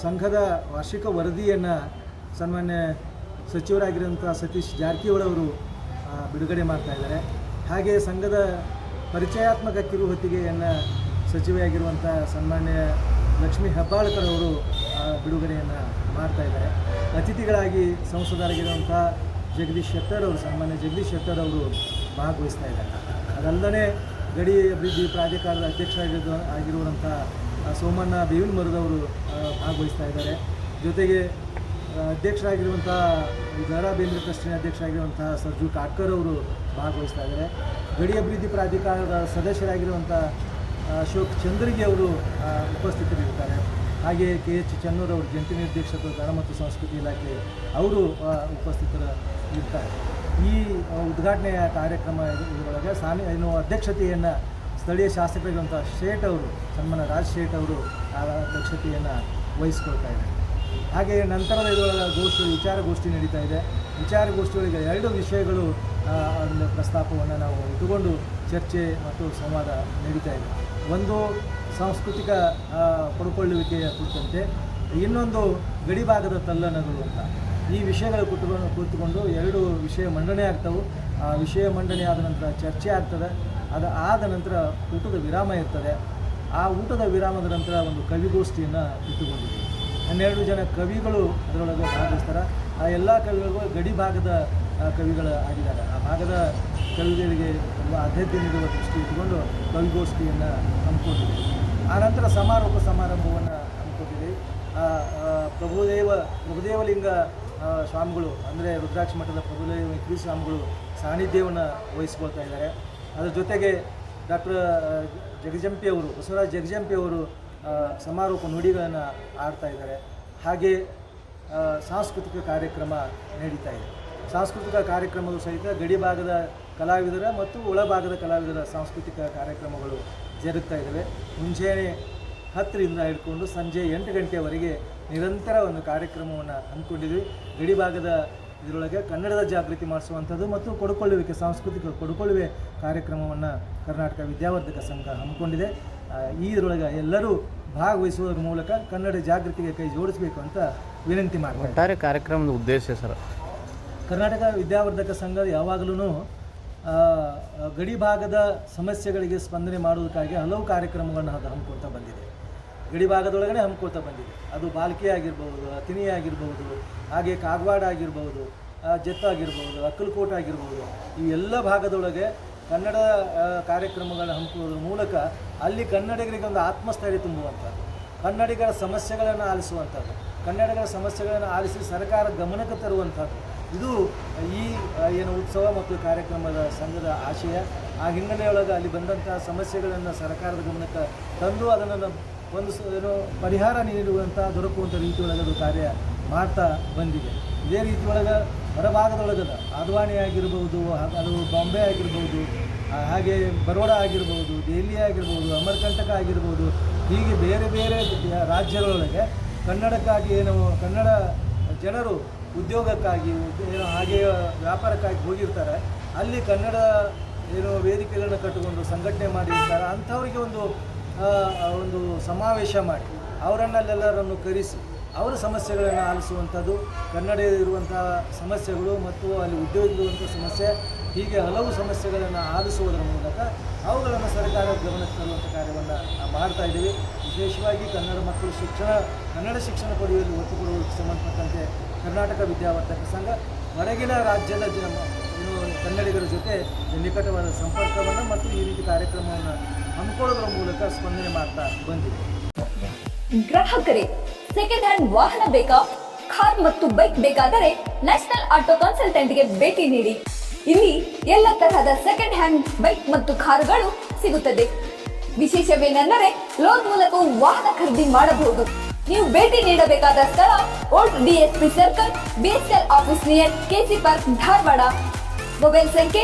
ಸಂಘದ ವಾರ್ಷಿಕ ವರದಿಯನ್ನು ಸನ್ಮಾನ್ಯ ಸಚಿವರಾಗಿರುವಂಥ ಸತೀಶ್ ಜಾರಕಿಹೊಳವರು ಬಿಡುಗಡೆ ಮಾಡ್ತಾ ಇದ್ದಾರೆ. ಹಾಗೆ ಸಂಘದ ಪರಿಚಯಾತ್ಮಕ ಕಿರುಹೊತ್ತಿಗೆಯನ್ನು ಸಚಿವೆಯಾಗಿರುವಂಥ ಸನ್ಮಾನ್ಯ ಲಕ್ಷ್ಮೀ ಹೆಬ್ಬಾಳ್ಕರ್ ಅವರು ಬಿಡುಗಡೆಯನ್ನು ಮಾಡ್ತಾ ಇದ್ದಾರೆ. ಅತಿಥಿಗಳಾಗಿ ಸಂಸದರಾಗಿರುವಂಥ ಜಗದೀಶ್ ಶೆಟ್ಟರ್ ಅವರು ಸಾಮಾನ್ಯ ಜಗದೀಶ್ ಶೆಟ್ಟರ್ ಅವರು ಭಾಗವಹಿಸ್ತಾ ಇದ್ದಾರೆ. ಅದಲ್ಲದೆ ಗಡಿ ಅಭಿವೃದ್ಧಿ ಪ್ರಾಧಿಕಾರದ ಅಧ್ಯಕ್ಷರಾಗಿರುವ ಆಗಿರುವಂಥ ಸೋಮಣ್ಣ ಬೇವಿನ ಮರದವರು ಆ, ಭಾಗವಹಿಸ್ತಾ ಇದ್ದಾರೆ. ಜೊತೆಗೆ ಅಧ್ಯಕ್ಷರಾಗಿರುವಂಥ ಜರಾ ಬೇಂದ್ರ ಟ್ರಸ್ಟಿನ ಅಧ್ಯಕ್ಷರಾಗಿರುವಂಥ ಸರ್ಜು ಕಾಟ್ಕರ್ ಅವರು ಭಾಗವಹಿಸ್ತಾ ಇದ್ದಾರೆ. ಗಡಿ ಅಭಿವೃದ್ಧಿ ಪ್ರಾಧಿಕಾರದ ಸದಸ್ಯರಾಗಿರುವಂಥ ಅಶೋಕ್ ಚಂದ್ರಿಗೆ ಅವರು ಉಪಸ್ಥಿತರಿರ್ತಾರೆ ಹಾಗೆಯೇ ಕೆ ಎಚ್ ಚನ್ನೂರವರು ಅವರು ಜಂಟಿ ನಿರ್ದೇಶಕರು ಕನ್ನಡ ಮತ್ತು ಸಂಸ್ಕೃತಿ ಇಲಾಖೆ ಅವರು ಉಪಸ್ಥಿತರು ಇರ್ತಾರೆ ಈ ಉದ್ಘಾಟನೆಯ ಕಾರ್ಯಕ್ರಮ ಇದು- ಇದರೊಳಗೆ ಸಾಮಿ ಏನು ಅಧ್ಯಕ್ಷತೆಯನ್ನು ಸ್ಥಳೀಯ ಶಾಸಕರಿಗಿರುವಂಥ ಶೇಟ್ ಅವರು ಸನ್ಮಾನ ರಾಜ್ ಶೇಟ್ ಅವರು ಆ ಅಧ್ಯಕ್ಷತೆಯನ್ನು ವಹಿಸ್ಕೊಳ್ತಾ ಇದ್ದಾರೆ. ಹಾಗೆಯೇ ನಂತರದ ಇದರ ಗೋಷ್ಠಿ ವಿಚಾರಗೋಷ್ಠಿ ನಡೀತಾ ಇದೆ. ವಿಚಾರಗೋಷ್ಠಿಗಳಿಗೆ ಎರಡು ವಿಷಯಗಳು ಒಂದು ಪ್ರಸ್ತಾಪವನ್ನು ನಾವು ಇಟ್ಟುಕೊಂಡು ಚರ್ಚೆ ಮತ್ತು ಸಂವಾದ ನಡೀತಾ ಇದೆ. ಒಂದು ಸಾಂಸ್ಕೃತಿಕ ಪಡ್ಕೊಳ್ಳುವಿಕೆಯ ಕುರಿತಂತೆ, ಇನ್ನೊಂದು ಗಡಿಭಾಗದ ತಲ್ಲಣಗಳು ಅಂತ. ಈ ವಿಷಯಗಳು ಕುತ್ಕೊಂಡು ಕೂತ್ಕೊಂಡು ಎರಡು ವಿಷಯ ಮಂಡನೆ ಆಗ್ತವೆ. ಆ ವಿಷಯ ಮಂಡನೆ ಆದ ನಂತರ ಚರ್ಚೆ ಆಗ್ತದೆ. ಅದು ಆದ ನಂತರ ಊಟದ ವಿರಾಮ ಇರ್ತದೆ. ಆ ಊಟದ ವಿರಾಮದ ನಂತರ ಒಂದು ಕವಿಗೋಷ್ಠಿಯನ್ನು ಇಟ್ಟುಕೊಂಡಿದ್ದೀವಿ. ಹನ್ನೆರಡು ಜನ ಕವಿಗಳು ಅದರೊಳಗೆ ಭಾಗವಹಿಸ್ತಾರೆ ಆ ಎಲ್ಲ ಕವಿಗಳಿಗೂ ಗಡಿ ಭಾಗದ ಕವಿಗಳ ಆಗಿದ್ದಾರೆ. ಆ ಭಾಗದ ಕವಿಗಳಿಗೆ ಆದ್ಯತೆ ನೀಡುವ ದೃಷ್ಟಿ ಇಟ್ಟುಕೊಂಡು ಕವಿಗೋಷ್ಠಿಯನ್ನು ಹಮ್ಮಿಕೊಂಡಿದ್ದೀವಿ. ನಂತರ ಸಮಾರೋಪ ಸಮಾರಂಭವನ್ನು ಹಮ್ಮಿಕೊಂಡಿದ್ದೀವಿ. ಆ, ಆ, ಪ್ರಭುದೇವ ಪ್ರಭುದೇವಲಿಂಗ ಆ, ಸ್ವಾಮಿಗಳು, ಅಂದರೆ ರುದ್ರಾಕ್ಷ ಮಠದ ಪ್ರಭುದೇವ ಶ್ರೀ ಸ್ವಾಮಿಗಳು ಸಾನ್ನಿಧ್ಯವನ್ನು ವಹಿಸ್ಕೊಳ್ತಾ ಇದ್ದಾರೆ. ಅದರ ಜೊತೆಗೆ ಡಾಕ್ಟರ್ ಜಗಜಂಪಿ ಅವರು, ಬಸವರಾಜ್ ಜಗಜಂಪಿ ಸಮಾರೋಪ ನುಡಿಗಳನ್ನು ಆಡ್ತಾ ಇದ್ದಾರೆ. ಹಾಗೆ ಸಾಂಸ್ಕೃತಿಕ ಕಾರ್ಯಕ್ರಮ ನಡೀತಾ ಇದೆ. ಸಾಂಸ್ಕೃತಿಕ ಕಾರ್ಯಕ್ರಮಗಳು ಸಹಿತ ಗಡಿ ಭಾಗದ ಕಲಾವಿದರ ಮತ್ತು ಒಳಭಾಗದ ಕಲಾವಿದರ ಸಾಂಸ್ಕೃತಿಕ ಕಾರ್ಯಕ್ರಮಗಳು ಜರುಗ್ತಾ ಇದ್ದಾವೆ. ಮುಂಜಾನೆ ಹತ್ತರಿಂದ ಹಿಡ್ಕೊಂಡು ಸಂಜೆ ಎಂಟು ಗಂಟೆಯವರೆಗೆ ನಿರಂತರ ಒಂದು ಕಾರ್ಯಕ್ರಮವನ್ನು ಹಮ್ಮಿಕೊಂಡಿದ್ವಿ. ಗಡಿ ಭಾಗದ ಇದರೊಳಗೆ ಕನ್ನಡದ ಜಾಗೃತಿ ಮಾಡಿಸುವಂಥದ್ದು ಮತ್ತು ಕೊಡುಕೊಳ್ಳುವಿಕೆ ಸಾಂಸ್ಕೃತಿಕ ಕೊಡುಕೊಳ್ಳುವೆ ಕಾರ್ಯಕ್ರಮವನ್ನು ಕರ್ನಾಟಕ ವಿದ್ಯಾವರ್ಧಕ ಸಂಘ ಹಮ್ಮಿಕೊಂಡಿದೆ. ಈ ಇದರೊಳಗೆ ಎಲ್ಲರೂ ಭಾಗವಹಿಸುವುದರ ಮೂಲಕ ಕನ್ನಡ ಜಾಗೃತಿಗೆ ಕೈ ಜೋಡಿಸಬೇಕು ಅಂತ ವಿನಂತಿ ಮಾಡ್ತಾರೆ ಒಟ್ಟಾರೆ ಕಾರ್ಯಕ್ರಮದ ಉದ್ದೇಶ ಸರ್. ಕರ್ನಾಟಕ ವಿದ್ಯಾವರ್ಧಕ ಸಂಘ ಯಾವಾಗಲೂ ಗಡಿ ಭಾಗದ ಸಮಸ್ಯೆಗಳಿಗೆ ಸ್ಪಂದನೆ ಮಾಡುವುದಕ್ಕಾಗಿ ಹಲವು ಕಾರ್ಯಕ್ರಮಗಳನ್ನು ಅದು ಹಮ್ಮಿಕೊಳ್ತಾ ಬಂದಿದೆ. ಗಡಿ ಭಾಗದೊಳಗಡೆ ಹಮ್ಮಿಕೊಳ್ತಾ ಬಂದಿದೆ. ಅದು ಬಾಲ್ಕಿ ಆಗಿರ್ಬೋದು ಅತಿನಿ ಆಗಿರ್ಬೋದು, ಹಾಗೆ ಕಾಗವಾಡ ಆಗಿರ್ಬೋದು ಜೆತ್ ಆಗಿರ್ಬೋದು, ಅಕ್ಕಲ್ಕೋಟ ಆಗಿರ್ಬೋದು, ಈ ಎಲ್ಲ ಭಾಗದೊಳಗೆ ಕನ್ನಡ ಕಾರ್ಯಕ್ರಮಗಳನ್ನು ಹಮ್ಮಿಕೊಳ್ಳೋದ್ರ ಮೂಲಕ ಅಲ್ಲಿ ಕನ್ನಡಿಗರಿಗೆ ಒಂದು ಆತ್ಮಸ್ಥೈರ್ಯ ತುಂಬುವಂಥದ್ದು, ಕನ್ನಡಿಗರ ಸಮಸ್ಯೆಗಳನ್ನು ಆಲಿಸುವಂಥದ್ದು, ಕನ್ನಡಿಗರ ಸಮಸ್ಯೆಗಳನ್ನು ಆಲಿಸಿ ಸರ್ಕಾರ ಗಮನಕ್ಕೆ ತರುವಂಥದ್ದು. ಇದು ಈ ಏನು ಉತ್ಸವ ಮತ್ತು ಕಾರ್ಯಕ್ರಮದ ಸಂಘದ ಆಶಯ. ಆ ಹಿನ್ನೆಲೆಯೊಳಗೆ ಅಲ್ಲಿ ಬಂದಂಥ ಸಮಸ್ಯೆಗಳನ್ನು ಸರ್ಕಾರದ ಗಮನಕ್ಕೆ ತಂದು ಅದನ್ನು ಒಂದು ಏನೋ ಪರಿಹಾರ ನೀಡುವಂಥ ದೊರಕುವಂಥ ರೀತಿಯೊಳಗೆ ಅದು ಕಾರ್ಯ ಮಾಡ್ತಾ ಬಂದಿದೆ. ಇದೇ ರೀತಿ ಒಳಗೆ ಹೊರಭಾಗದೊಳಗದ ಅದ್ವಾನಿ ಆಗಿರ್ಬೋದು ಅದು ಬಾಂಬೆ ಆಗಿರ್ಬೋದು ಹಾಗೆ ಬರೋಡಾ ಆಗಿರ್ಬೋದು, ದೆಹಲಿ ಆಗಿರ್ಬೋದು, ಅಮರ್ಕಂಟಕ ಆಗಿರ್ಬೋದು, ಹೀಗೆ ಬೇರೆ ಬೇರೆ ರಾಜ್ಯಗಳೊಳಗೆ ಕನ್ನಡಕ್ಕಾಗಿ ಏನು ಕನ್ನಡ ಜನರು ಉದ್ಯೋಗಕ್ಕಾಗಿ, ಏನೋ ಹಾಗೆ ವ್ಯಾಪಾರಕ್ಕಾಗಿ ಹೋಗಿರ್ತಾರೆ. ಅಲ್ಲಿ ಕನ್ನಡ ಏನು ವೇದಿಕೆಗಳನ್ನ ಕಟ್ಟಿಕೊಂಡು ಸಂಘಟನೆ ಮಾಡಿರ್ತಾರೆ. ಅಂಥವ್ರಿಗೆ ಒಂದು ಒಂದು ಸಮಾವೇಶ ಮಾಡಿ ಅವರನ್ನಲ್ಲೆಲ್ಲರನ್ನು ಕರೆಸಿ ಅವರ ಸಮಸ್ಯೆಗಳನ್ನು ಆಲಿಸುವಂಥದ್ದು ಕನ್ನಡ ಇರುವಂಥ ಸಮಸ್ಯೆಗಳು ಮತ್ತು ಅಲ್ಲಿ ಉದ್ಯೋಗಿರುವಂಥ ಸಮಸ್ಯೆ, ಹೀಗೆ ಹಲವು ಸಮಸ್ಯೆಗಳನ್ನು ಆಲಿಸುವುದರ ಮೂಲಕ ಅವುಗಳನ್ನು ಸರ್ಕಾರ ಗಮನಕ್ಕೆ ತರುವಂಥ ಕಾರ್ಯವನ್ನು ಮಾಡ್ತಾ ಇದ್ದೀವಿ. ವಿಶೇಷವಾಗಿ ಕನ್ನಡ ಮಕ್ಕಳು ಶಿಕ್ಷಣ, ಕನ್ನಡ ಶಿಕ್ಷಣ ಪಡೆಯುವಲ್ಲಿ ಒತ್ತು ಕೊಡುವುದಕ್ಕೆ ಸಂಬಂಧಪಟ್ಟಂತೆ ಕರ್ನಾಟಕ ವಿದ್ಯಾವರ್ಧಕ ಸಂಘ ಹೊರಗಿನ ರಾಜ್ಯದ ಜನ ಕನ್ನಡಿಗರ ಜೊತೆ ನಿಕಟವಾದ ಸಂಪರ್ಕವನ್ನು ಮತ್ತು ಈ ರೀತಿ ಕಾರ್ಯಕ್ರಮವನ್ನು ಹಮ್ಮಿಕೊಳ್ಳೋದ್ರ ಮೂಲಕ ಸ್ಪಂದನೆ ಮಾಡ್ತಾ ಬಂದಿದೆ. ಗ್ರಾಹಕರೇ ಸೆಕೆಂಡ್ ಹ್ಯಾಂಡ್ ವಾಹನ ಬೇಕಾ? ಕಾರ್ ಮತ್ತು ಬೈಕ್ ಬೇಕಾದರೆ ನ್ಯಾಷನಲ್ ಆಟೋ ಕನ್ಸಲ್ಟೆಂಟ್ಗೆ ಭೇಟಿ ನೀಡಿ. ಇಲ್ಲಿ ಎಲ್ಲ ತರಹದ ಸೆಕೆಂಡ್ ಹ್ಯಾಂಡ್ ಬೈಕ್ ಮತ್ತು ಕಾರುಗಳು ಸಿಗುತ್ತದೆ. ವಿಶೇಷವೇನೆಂದರೆ ಲೋನ್ ಮೂಲಕವೂ ವಾಹನ ಖರೀದಿ ಮಾಡಬಹುದು. ನೀವು ಭೇಟಿ ನೀಡಬೇಕಾದ ಸ್ಥಳ old DSP circle BSL office near KC park Dharwad. Mobile ಸಂಖ್ಯೆ